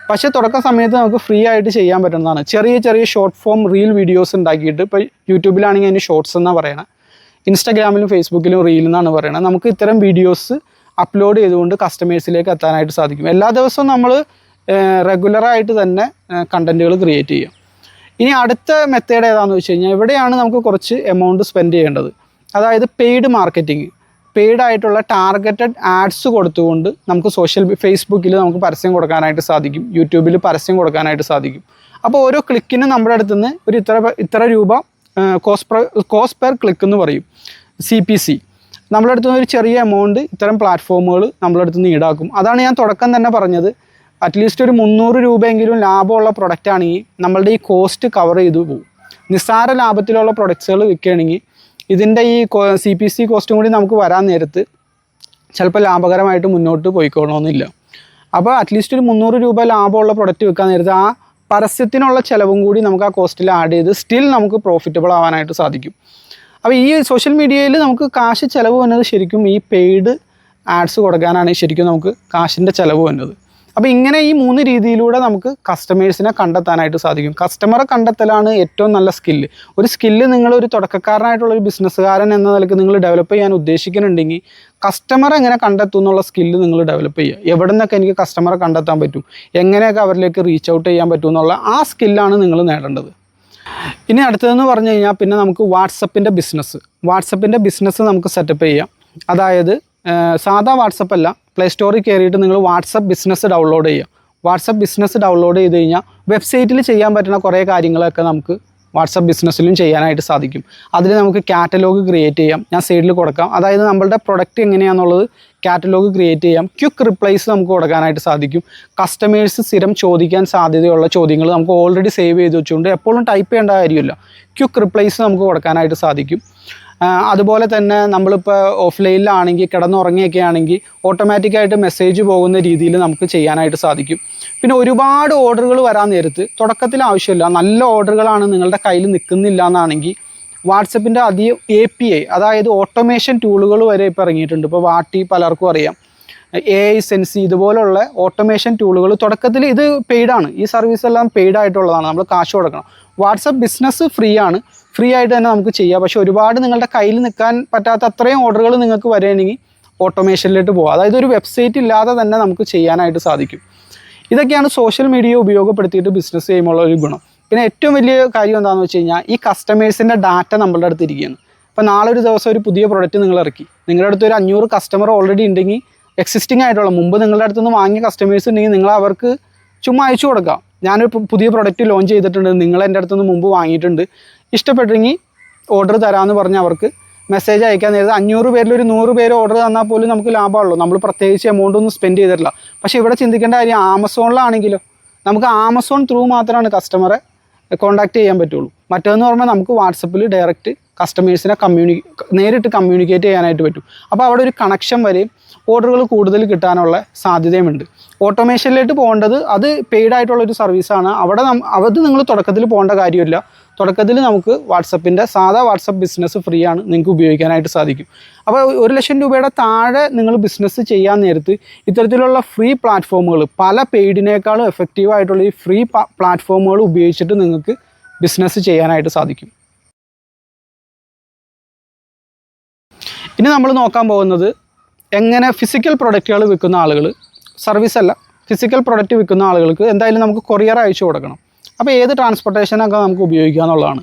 പക്ഷേ തുടക്ക സമയത്ത് നമുക്ക് ഫ്രീ ആയിട്ട് ചെയ്യാൻ പറ്റുന്നതാണ്. ചെറിയ ചെറിയ ഷോർട്ട് ഫോം റീൽ വീഡിയോസ് ഉണ്ടാക്കിയിട്ട് ഇപ്പോൾ യൂട്യൂബിലാണെങ്കിൽ അതിന് ഷോർട്സ് എന്നാണ് പറയണത് ഇൻസ്റ്റാഗ്രാമിലും ഫേസ്ബുക്കിലും റീൽ എന്നാണ് പറയുന്നത് നമുക്ക് ഇത്തരം വീഡിയോസ് അപ്ലോഡ് ചെയ്തുകൊണ്ട് കസ്റ്റമേഴ്സിലേക്ക് എത്താനായിട്ട് സാധിക്കും. എല്ലാ ദിവസവും നമ്മൾ റെഗുലറായിട്ട് തന്നെ കണ്ടന്റുകൾ ക്രിയേറ്റ് ചെയ്യും. ഇനി അടുത്ത മെത്തേഡ് ഏതാണെന്ന് വെച്ച് കഴിഞ്ഞാൽ ഇവിടെയാണ് നമുക്ക് കുറച്ച് എമൗണ്ട് സ്പെൻഡ് ചെയ്യേണ്ടത്. അതായത് പെയ്ഡ് മാർക്കറ്റിംഗ് പെയ്ഡ് ആയിട്ടുള്ള ടാർഗറ്റഡ് ആഡ്സ് കൊടുത്തുകൊണ്ട് നമുക്ക് സോഷ്യൽ ഫേസ്ബുക്കിൽ നമുക്ക് പരസ്യം കൊടുക്കാനായിട്ട് സാധിക്കും. യൂട്യൂബിൽ പരസ്യം കൊടുക്കാനായിട്ട് സാധിക്കും. അപ്പോൾ ഓരോ ക്ലിക്കിനും നമ്മുടെ അടുത്ത് നിന്ന് ഒരു ഇത്ര ഇത്ര രൂപ കോസ്റ്റ് കോസ്റ്റ് പെർ ക്ലിക്ക് എന്ന് പറയും. സി പി സി നമ്മുടെ അടുത്ത് ഒരു ചെറിയ എമൗണ്ട് ഇത്തരം പ്ലാറ്റ്ഫോമുകൾ നമ്മുടെ അടുത്ത് നിന്ന് ഈടാക്കും. അതാണ് ഞാൻ തുടക്കം തന്നെ പറഞ്ഞത്. അറ്റ്ലീസ്റ്റ് ഒരു മുന്നൂറ് രൂപയെങ്കിലും ലാഭമുള്ള പ്രൊഡക്റ്റ് ആണെങ്കിൽ നമ്മളുടെ ഈ കോസ്റ്റ് കവർ ചെയ്തു പോകും. നിസ്സാര ലാഭത്തിലുള്ള പ്രൊഡക്ട്സുകൾ വിൽക്കുകയാണെങ്കിൽ ഇതിന്റെ ഈ സി പി സി കോസ്റ്റും കൂടി നമുക്ക് വരാൻ നേരത്ത് ചിലപ്പോൾ ലാഭകരമായിട്ട് മുന്നോട്ട് പോയിക്കോളണമെന്നില്ല അപ്പോൾ അറ്റ്ലീസ്റ്റ് ഒരു മുന്നൂറ് രൂപ ലാഭമുള്ള പ്രൊഡക്റ്റ് വെക്കാൻ നേരത്ത് ആ പരസ്യത്തിനുള്ള ചിലവും കൂടി നമുക്ക് ആ കോസ്റ്റിൽ ആഡ് ചെയ്ത് സ്റ്റിൽ നമുക്ക് പ്രോഫിറ്റബിൾ ആവാനായിട്ട് സാധിക്കും. അപ്പോൾ ഈ സോഷ്യൽ മീഡിയയിൽ നമുക്ക് കാശ് ചിലവ് വന്നത് ശരിക്കും ഈ പെയ്ഡ് ആഡ്സ് കൊടുക്കാനാണ് ശരിക്കും നമുക്ക് കാശിന്റെ ചിലവ് വന്നത്. അപ്പോൾ ഇങ്ങനെ ഈ മൂന്ന് രീതിയിലൂടെ നമുക്ക് കസ്റ്റമേഴ്സിനെ കണ്ടെത്താനായിട്ട് സാധിക്കും. കസ്റ്റമറെ കണ്ടെത്തലാണ് ഏറ്റവും നല്ല സ്കില്ല് ഒരു സ്കില്ല് നിങ്ങൾ ഒരു തുടക്കക്കാരനായിട്ടുള്ള ഒരു ബിസിനസ്സുകാരൻ എന്ന നിലയ്ക്ക് നിങ്ങൾ ഡെവലപ്പ് ചെയ്യാൻ ഉദ്ദേശിക്കുന്നുണ്ടെങ്കിൽ കസ്റ്റമറെ എങ്ങനെ കണ്ടെത്തും എന്നുള്ള സ്കില്ല് നിങ്ങൾ ഡെവലപ്പ് ചെയ്യുക. എവിടെ നിന്നൊക്കെ എനിക്ക് കസ്റ്റമറെ കണ്ടെത്താൻ പറ്റും? എങ്ങനെയൊക്കെ അവരിലേക്ക് റീച്ച് ഔട്ട് ചെയ്യാൻ പറ്റും എന്നുള്ള ആ സ്കില്ലാണ് നിങ്ങൾ നേടേണ്ടത്. ഇനി അടുത്തതെന്ന് പറഞ്ഞു കഴിഞ്ഞാൽ പിന്നെ നമുക്ക് വാട്സപ്പിന്റെ ബിസിനസ് വാട്സപ്പിന്റെ ബിസിനസ് നമുക്ക് സെറ്റപ്പ് ചെയ്യാം. അതായത് സാധാ വാട്സപ്പ് അല്ല. പ്ലേ സ്റ്റോറിൽ കയറിയിട്ട് നിങ്ങൾ വാട്സപ്പ് ബിസിനസ് ഡൗൺലോഡ് ചെയ്യുക. വാട്സപ്പ് ബിസിനസ് ഡൗൺലോഡ് ചെയ്ത് കഴിഞ്ഞാൽ വെബ്സൈറ്റിൽ ചെയ്യാൻ പറ്റുന്ന കുറേ കാര്യങ്ങളൊക്കെ നമുക്ക് വാട്സപ്പ് ബിസിനസ്സിലും ചെയ്യാനായിട്ട് സാധിക്കും. അതിൽ നമുക്ക് കാറ്റലോഗ് ക്രിയേറ്റ് ചെയ്യാം. ഞാൻ സൈഡിൽ കൊടുക്കാം. അതായത് നമ്മളുടെ പ്രൊഡക്റ്റ് എങ്ങനെയാണെന്നുള്ളത് കാറ്റലോഗ് ക്രിയേറ്റ് ചെയ്യാം. ക്വിക്ക് റിപ്ലൈസ് നമുക്ക് കൊടുക്കാനായിട്ട് സാധിക്കും. കസ്റ്റമേഴ്സ് സ്ഥിരം ചോദിക്കാൻ സാധ്യതയുള്ള ചോദ്യങ്ങൾ നമുക്ക് ഓൾറെഡി സേവ് ചെയ്ത് വെച്ചുകൊണ്ട് എപ്പോഴും ടൈപ്പ് ചെയ്യേണ്ട കാര്യമില്ല. ക്വിക്ക് റിപ്ലൈസ് നമുക്ക് കൊടുക്കാനായിട്ട് സാധിക്കും. അതുപോലെ തന്നെ നമ്മളിപ്പോൾ ഓഫ്ലൈനിലാണെങ്കിൽ കിടന്നുറങ്ങിയൊക്കെ ആണെങ്കിൽ ഓട്ടോമാറ്റിക്കായിട്ട് മെസ്സേജ് പോകുന്ന രീതിയിൽ നമുക്ക് ചെയ്യാനായിട്ട് സാധിക്കും. പിന്നെ ഒരുപാട് ഓർഡറുകൾ വരാൻ നേരത്ത് തുടക്കത്തിൽ ആവശ്യമില്ല. നല്ല ഓർഡറുകളാണ് നിങ്ങളുടെ കയ്യിൽ നിൽക്കുന്നില്ല എന്നാണെങ്കിൽ വാട്സപ്പിന്റെ അധികം എ പി ഐ അതായത് ഓട്ടോമേഷൻ ടൂളുകൾ വരെ ഇപ്പോൾ ഇറങ്ങിയിട്ടുണ്ട്. ഇപ്പോൾ വാട്ടി പലർക്കും അറിയാം. എ ഐ സെൻസി ഇതുപോലുള്ള ഓട്ടോമേഷൻ ടൂളുകൾ തുടക്കത്തിൽ ഇത് പെയ്ഡാണ് ഈ സർവീസ് എല്ലാം പെയ്ഡ് ആയിട്ടുള്ളതാണ്. നമ്മൾ കാശ് കൊടുക്കണം. വാട്സപ്പ് ബിസിനസ് ഫ്രീ ആണ്. ഫ്രീ ആയിട്ട് തന്നെ നമുക്ക് ചെയ്യാം. പക്ഷേ ഒരുപാട് നിങ്ങളുടെ കയ്യിൽ നിൽക്കാൻ പറ്റാത്ത അത്രയും ഓർഡറുകൾ നിങ്ങൾക്ക് വരികയാണെങ്കിൽ ഓട്ടോമേഷനിലോട്ട് പോകാം അതായത് ഒരു വെബ്സൈറ്റ് ഇല്ലാതെ തന്നെ നമുക്ക് ചെയ്യാനായിട്ട് സാധിക്കും. ഇതൊക്കെയാണ് സോഷ്യൽ മീഡിയ ഉപയോഗപ്പെടുത്തിയിട്ട് ബിസിനസ് ചെയ്യുമ്പോൾ ഒരു ഗുണം. പിന്നെ ഏറ്റവും വലിയ കാര്യം എന്താണെന്ന് വെച്ച് കഴിഞ്ഞാൽ ഈ കസ്റ്റമേഴ്സിന്റെ ഡാറ്റ നമ്മളുടെ അടുത്ത് ഇരിക്കുകയാണ്. ഇപ്പോൾ നാളെ ഒരു ദിവസം ഒരു പുതിയ പ്രോഡക്റ്റ് നിങ്ങൾ ഇറക്കി. നിങ്ങളുടെ അടുത്ത് ഒരു അഞ്ഞൂറ് കസ്റ്റമർ ഓൾറെഡി ഉണ്ടെങ്കിൽ എക്സിസ്റ്റിംഗ് ആയിട്ടുള്ള മുമ്പ് നിങ്ങളുടെ അടുത്ത് നിന്ന് വാങ്ങിയ കസ്റ്റമേഴ്സ് ഉണ്ടെങ്കിൽ നിങ്ങൾ അവർക്ക് ചുമ്മാ അയച്ചു കൊടുക്കാം. ഞാനൊരു പുതിയ പ്രോഡക്റ്റ് ലോഞ്ച് ചെയ്തിട്ടുണ്ട്. നിങ്ങൾ എന്റെ അടുത്ത് നിന്ന് മുമ്പ് വാങ്ങിയിട്ടുണ്ട്. ഇഷ്ടപ്പെട്ടെങ്കിൽ ഓർഡർ തരാമെന്ന് പറഞ്ഞ് അവർക്ക് മെസ്സേജ് അയക്കാൻ നേരത്തെ അഞ്ഞൂറ് പേരിൽ ഒരു നൂറ് പേര് ഓർഡർ തന്നാൽ പോലും നമുക്ക് ലാഭമുള്ളൂ നമ്മൾ പ്രത്യേകിച്ച് എമൗണ്ട് ഒന്നും സ്പെൻഡ് ചെയ്തിട്ടില്ല. പക്ഷേ ഇവിടെ ചിന്തിക്കേണ്ട കാര്യം ആമസോണിലാണെങ്കിലോ നമുക്ക് ആമസോൺ ത്രൂ മാത്രമാണ് കസ്റ്റമറെ കോൺടാക്ട് ചെയ്യാൻ പറ്റുള്ളൂ. മറ്റേന്ന് പറഞ്ഞാൽ നമുക്ക് വാട്സപ്പിൽ ഡയറക്റ്റ് കസ്റ്റമേഴ്സിനെ കമ്മ്യൂണി നേരിട്ട് കമ്മ്യൂണിക്കേറ്റ് ചെയ്യാനായിട്ട് പറ്റും. അപ്പോൾ അവിടെ ഒരു കണക്ഷൻ വരെയും ഓർഡറുകൾ കൂടുതൽ കിട്ടാനുള്ള സാധ്യതയുമുണ്ട്. ഓട്ടോമേഷനിലേക്ക് പോകേണ്ടത് അത് പെയ്ഡ് ആയിട്ടുള്ള ഒരു സർവീസാണ് അവിടെ അത് നിങ്ങൾ തുടക്കത്തിൽ പോകേണ്ട കാര്യമില്ല. തുടക്കത്തിൽ നമുക്ക് വാട്സപ്പിന്റെ സാധാ വാട്സപ്പ് ബിസിനസ് ഫ്രീ ആണ് നിങ്ങൾക്ക് ഉപയോഗിക്കാനായിട്ട് സാധിക്കും. അപ്പോൾ ഒരു ലക്ഷം രൂപയുടെ താഴെ നിങ്ങൾ ബിസിനസ് ചെയ്യാൻ നേരത്ത് ഇത്തരത്തിലുള്ള ഫ്രീ പ്ലാറ്റ്ഫോമുകൾ പല പെയ്ഡിനേക്കാളും എഫക്റ്റീവ് ആയിട്ടുള്ള ഈ ഫ്രീ പ്ലാറ്റ്ഫോമുകൾ ഉപയോഗിച്ചിട്ട് നിങ്ങൾക്ക് ബിസിനസ് ചെയ്യാനായിട്ട് സാധിക്കും. ഇനി നമ്മൾ നോക്കാൻ പോകുന്നത് എങ്ങനെ ഫിസിക്കൽ പ്രൊഡക്റ്റുകൾ വിൽക്കുന്ന ആളുകൾ സർവീസ് അല്ല ഫിസിക്കൽ പ്രൊഡക്റ്റ് വിൽക്കുന്ന ആളുകൾക്ക് എന്തായാലും നമുക്ക് കൊറിയർ അയച്ചു കൊടുക്കണം. അപ്പോൾ ഏത് ട്രാൻസ്പോർട്ടേഷനൊക്കെ നമുക്ക് ഉപയോഗിക്കുക എന്നുള്ളതാണ്.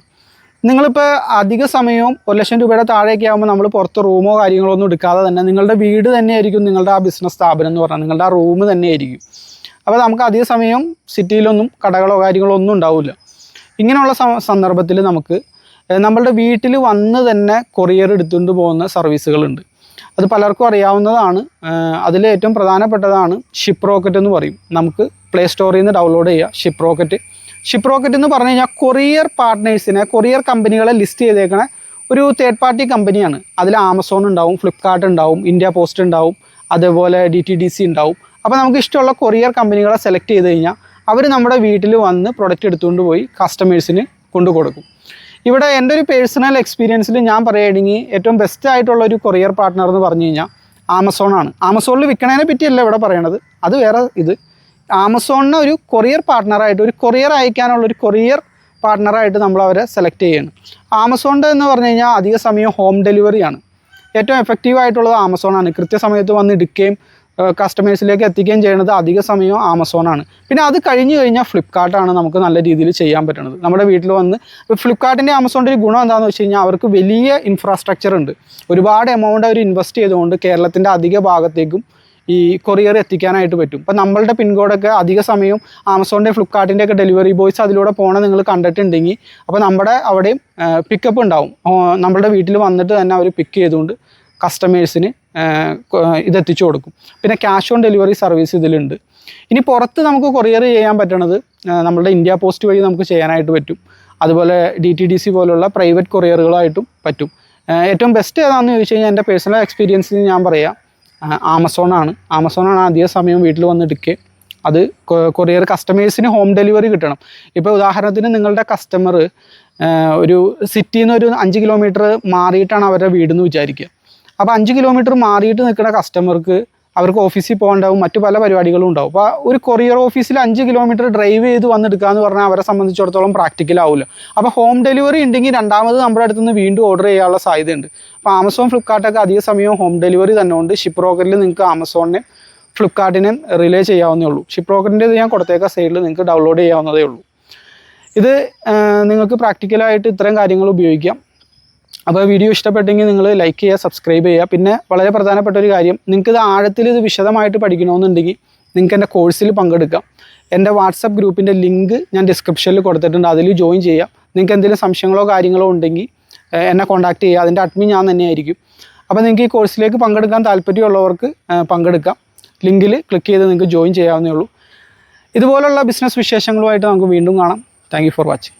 നിങ്ങളിപ്പോൾ അധിക സമയവും ഒരു ലക്ഷം രൂപയുടെ താഴേക്ക് ആകുമ്പോൾ നമ്മൾ പുറത്ത് റൂമോ കാര്യങ്ങളോ ഒന്നും എടുക്കാതെ തന്നെ നിങ്ങളുടെ വീട് തന്നെയായിരിക്കും നിങ്ങളുടെ ആ ബിസിനസ് സ്ഥാപനം എന്ന് പറഞ്ഞാൽ നിങ്ങളുടെ ആ റൂം തന്നെയായിരിക്കും. അപ്പോൾ നമുക്ക് അധിക സമയം സിറ്റിയിലൊന്നും കടകളോ കാര്യങ്ങളോ ഒന്നും ഉണ്ടാവില്ല. ഇങ്ങനെയുള്ള സന്ദർഭത്തിൽ നമുക്ക് നമ്മളുടെ വീട്ടിൽ വന്ന് തന്നെ കൊറിയർ എടുത്തുകൊണ്ട് പോകുന്ന സർവീസുകളുണ്ട് അത് പലർക്കും അറിയാവുന്നതാണ്. അതിൽ ഏറ്റവും പ്രധാനപ്പെട്ടതാണ് ഷിപ്പ് റോക്കറ്റ് എന്ന് പറയും. നമുക്ക് പ്ലേ സ്റ്റോറിൽ നിന്ന് ഡൗൺലോഡ് ചെയ്യുക ഷിപ്പ് റോക്കറ്റ് ഷിപ്പ് റോക്കറ്റ് എന്ന് പറഞ്ഞു കഴിഞ്ഞാൽ കൊറിയർ പാർട്ട്നേഴ്സിനെ കൊറിയർ കമ്പനികളെ ലിസ്റ്റ് ചെയ്തേക്കണ ഒരു തേർഡ് പാർട്ടി കമ്പനിയാണ് അതിൽ ആമസോൺ ഉണ്ടാവും ഫ്ലിപ്കാർട്ട് ഉണ്ടാവും ഇന്ത്യ പോസ്റ്റ് ഉണ്ടാവും അതേപോലെ ഡി ടി ഡി സി ഉണ്ടാവും. അപ്പോൾ നമുക്ക് ഇഷ്ടമുള്ള കൊറിയർ കമ്പനികളെ സെലക്ട് ചെയ്ത് കഴിഞ്ഞാൽ അവർ നമ്മുടെ വീട്ടിൽ വന്ന് പ്രൊഡക്റ്റ് എടുത്തുകൊണ്ട് പോയി കസ്റ്റമേഴ്സിന് കൊണ്ടു കൊടുക്കും. ഇവിടെ എന്റെ ഒരു പേഴ്സണൽ എക്സ്പീരിയൻസിൽ ഞാൻ പറയുകയാണെങ്കിൽ ഏറ്റവും ബെസ്റ്റ് ആയിട്ടുള്ള ഒരു കൊറിയർ പാർട്ട്ണർ എന്ന് പറഞ്ഞു കഴിഞ്ഞാൽ ആമസോൺ ആണ്. ആമസോണിൽ വിൽക്കണതിനെ പറ്റിയല്ല ഇവിടെ പറയണത്. അത് വേറെ ഇത്. ആമസോണിനെ ഒരു കൊറിയർ പാർട്ട്ണറായിട്ട് ഒരു കൊറിയർ അയക്കാനുള്ള ഒരു കൊറിയർ പാർട്ട്ണറായിട്ട് നമ്മൾ അവരെ സെലക്ട് ചെയ്യണം. ആമസോണിന്റെ എന്ന് പറഞ്ഞു കഴിഞ്ഞാൽ അധിക സമയം ഹോം ഡെലിവറിയാണ് ഏറ്റവും എഫക്റ്റീവ് ആയിട്ടുള്ളത് ആമസോണാണ് കൃത്യസമയത്ത് വന്ന് എടുക്കുകയും കസ്റ്റമേഴ്സിലേക്ക് എത്തിക്കുകയും ചെയ്യുന്നത് അധിക സമയവും ആമസോണാണ് പിന്നെ അത് കഴിഞ്ഞ് കഴിഞ്ഞാൽ ഫ്ലിപ്കാർട്ടാണ് നമുക്ക് നല്ല രീതിയിൽ ചെയ്യാൻ പറ്റുന്നത്. നമ്മുടെ വീട്ടിൽ വന്ന് ഫ്ലിപ്കാർട്ടിന്റെ ആമസോണിന്റെ ഒരു ഗുണം എന്താണെന്ന് വെച്ച് കഴിഞ്ഞാൽ അവർക്ക് വലിയ ഇൻഫ്രാസ്ട്രക്ചർ ഉണ്ട്. ഒരുപാട് എമൗണ്ട് അവർ ഇൻവെസ്റ്റ് ചെയ്തുകൊണ്ട് കേരളത്തിന്റെ അധിക ഭാഗത്തേക്കും ഈ കൊറിയർ എത്തിക്കാനായിട്ട് പറ്റും. ഇപ്പം നമ്മളുടെ പിൻകോഡൊക്കെ അധിക സമയം ആമസോണിന്റെ ഫ്ലിപ്കാർട്ടിന്റെ ഒക്കെ ഡെലിവറി ബോയ്സ് അതിലൂടെ പോകണം നിങ്ങൾ കണ്ടിട്ടുണ്ടെങ്കിൽ അപ്പോൾ നമ്മുടെ അവിടെയും പിക്കപ്പ് ഉണ്ടാവും. നമ്മളുടെ വീട്ടിൽ വന്നിട്ട് തന്നെ അവർ പിക്ക് ചെയ്തുകൊണ്ട് കസ്റ്റമേഴ്സിന് ഇതെത്തിച്ചു കൊടുക്കും. പിന്നെ ക്യാഷ് ഓൺ ഡെലിവറി സർവീസ് ഇതിലുണ്ട്. ഇനി പുറത്ത് നമുക്ക് കൊറിയർ ചെയ്യാൻ പറ്റണത് നമ്മളുടെ ഇന്ത്യ പോസ്റ്റ് വഴി നമുക്ക് ചെയ്യാനായിട്ട് പറ്റും. അതുപോലെ ഡി ടി ഡി സി പോലുള്ള പ്രൈവറ്റ് കൊറിയറുകളായിട്ടും പറ്റും. ഏറ്റവും ബെസ്റ്റ് ഏതാണെന്ന് ചോദിച്ചു കഴിഞ്ഞാൽ എന്റെ പേഴ്സണൽ എക്സ്പീരിയൻസിൽ ഞാൻ പറയാം. ആമസോണാണ് ആമസോണാണ് അധിക സമയം വീട്ടിൽ വന്ന് എടുക്കുക അത് കൊറിയർ കസ്റ്റമേഴ്സിന് ഹോം ഡെലിവറി കിട്ടണം. ഇപ്പോൾ ഉദാഹരണത്തിന് നിങ്ങളുടെ കസ്റ്റമർ ഒരു സിറ്റിയിൽ നിന്ന് ഒരു അഞ്ച് കിലോമീറ്റർ മാറിയിട്ടാണ് അവരുടെ വീടെന്ന് വിചാരിക്കുക അപ്പോൾ അഞ്ച് കിലോമീറ്റർ മാറിയിട്ട് നിൽക്കുന്ന കസ്റ്റമർക്ക് അവർക്ക് ഓഫീസിൽ പോകണ്ടാവും മറ്റു പല പരിപാടികളും ഉണ്ടാവും. അപ്പോൾ ഒരു കൊറിയർ ഓഫീസിൽ അഞ്ച് കിലോമീറ്റർ ഡ്രൈവ് ചെയ്ത് വന്നെടുക്കുക എന്ന് പറഞ്ഞാൽ അവരെ സംബന്ധിച്ചിടത്തോളം പ്രാക്ടിക്കൽ ആവില്ല അപ്പോൾ ഹോം ഡെലിവറി ഉണ്ടെങ്കിൽ രണ്ടാമത് നമ്മുടെ അടുത്ത് നിന്ന് വീണ്ടും ഓർഡർ ചെയ്യാനുള്ള സാധ്യതയുണ്ട്. അപ്പോൾ ആമസോൺ ഫ്ലിപ്കാർട്ടൊക്കെ അധിക സമയം ഹോം ഡെലിവറി തന്നെ ഉണ്ട്. ഷിപ്പ് റോക്കറ്റിൽ നിങ്ങൾക്ക് ആമസോണിനെ ഫ്ലിപ്കാർട്ടിനെ റിലേ ചെയ്യാവുന്നേ ഉള്ളൂ. ഷിപ്പ് റോക്കറ്റിന്റെ ഞാൻ കൊടുത്തേക്ക സൈഡിൽ നിങ്ങൾക്ക് ഡൗൺലോഡ് ചെയ്യാവുന്നതേ ഉള്ളൂ. ഇത് നിങ്ങൾക്ക് പ്രാക്ടിക്കലായിട്ട് ഇത്തരം കാര്യങ്ങൾ ഉപയോഗിക്കാം. അപ്പോൾ വീഡിയോ ഇഷ്ടപ്പെട്ടെങ്കിൽ നിങ്ങൾ ലൈക്ക് ചെയ്യുക സബ്സ്ക്രൈബ് ചെയ്യുക. പിന്നെ വളരെ പ്രധാനപ്പെട്ട ഒരു കാര്യം നിങ്ങൾക്ക് ഇത് ആഴത്തിൽ ഇത് വിശദമായിട്ട് പഠിക്കണമെന്നുണ്ടെങ്കിൽ നിങ്ങൾക്ക് എന്റെ കോഴ്സിൽ പങ്കെടുക്കാം. എന്റെ വാട്സപ്പ് ഗ്രൂപ്പിന്റെ ലിങ്ക് ഞാൻ ഡിസ്ക്രിപ്ഷനിൽ കൊടുത്തിട്ടുണ്ട് അതിൽ ജോയിൻ ചെയ്യാം. നിങ്ങൾക്ക് എന്തെങ്കിലും സംശയങ്ങളോ കാര്യങ്ങളോ ഉണ്ടെങ്കിൽ എന്നെ കോൺടാക്ട് ചെയ്യുക. അതിന്റെ അഡ്മിൻ ഞാൻ തന്നെയായിരിക്കും. അപ്പോൾ നിങ്ങൾക്ക് ഈ കോഴ്സിലേക്ക് പങ്കെടുക്കാൻ താല്പര്യമുള്ളവർക്ക് പങ്കെടുക്കാം. ലിങ്കിൽ ക്ലിക്ക് ചെയ്ത് നിങ്ങൾക്ക് ജോയിൻ ചെയ്യാവുന്നേ ഉള്ളൂ. ഇതുപോലുള്ള ബിസിനസ് വിശേഷങ്ങളുമായിട്ട് നമുക്ക് വീണ്ടും കാണാം. Thank for watching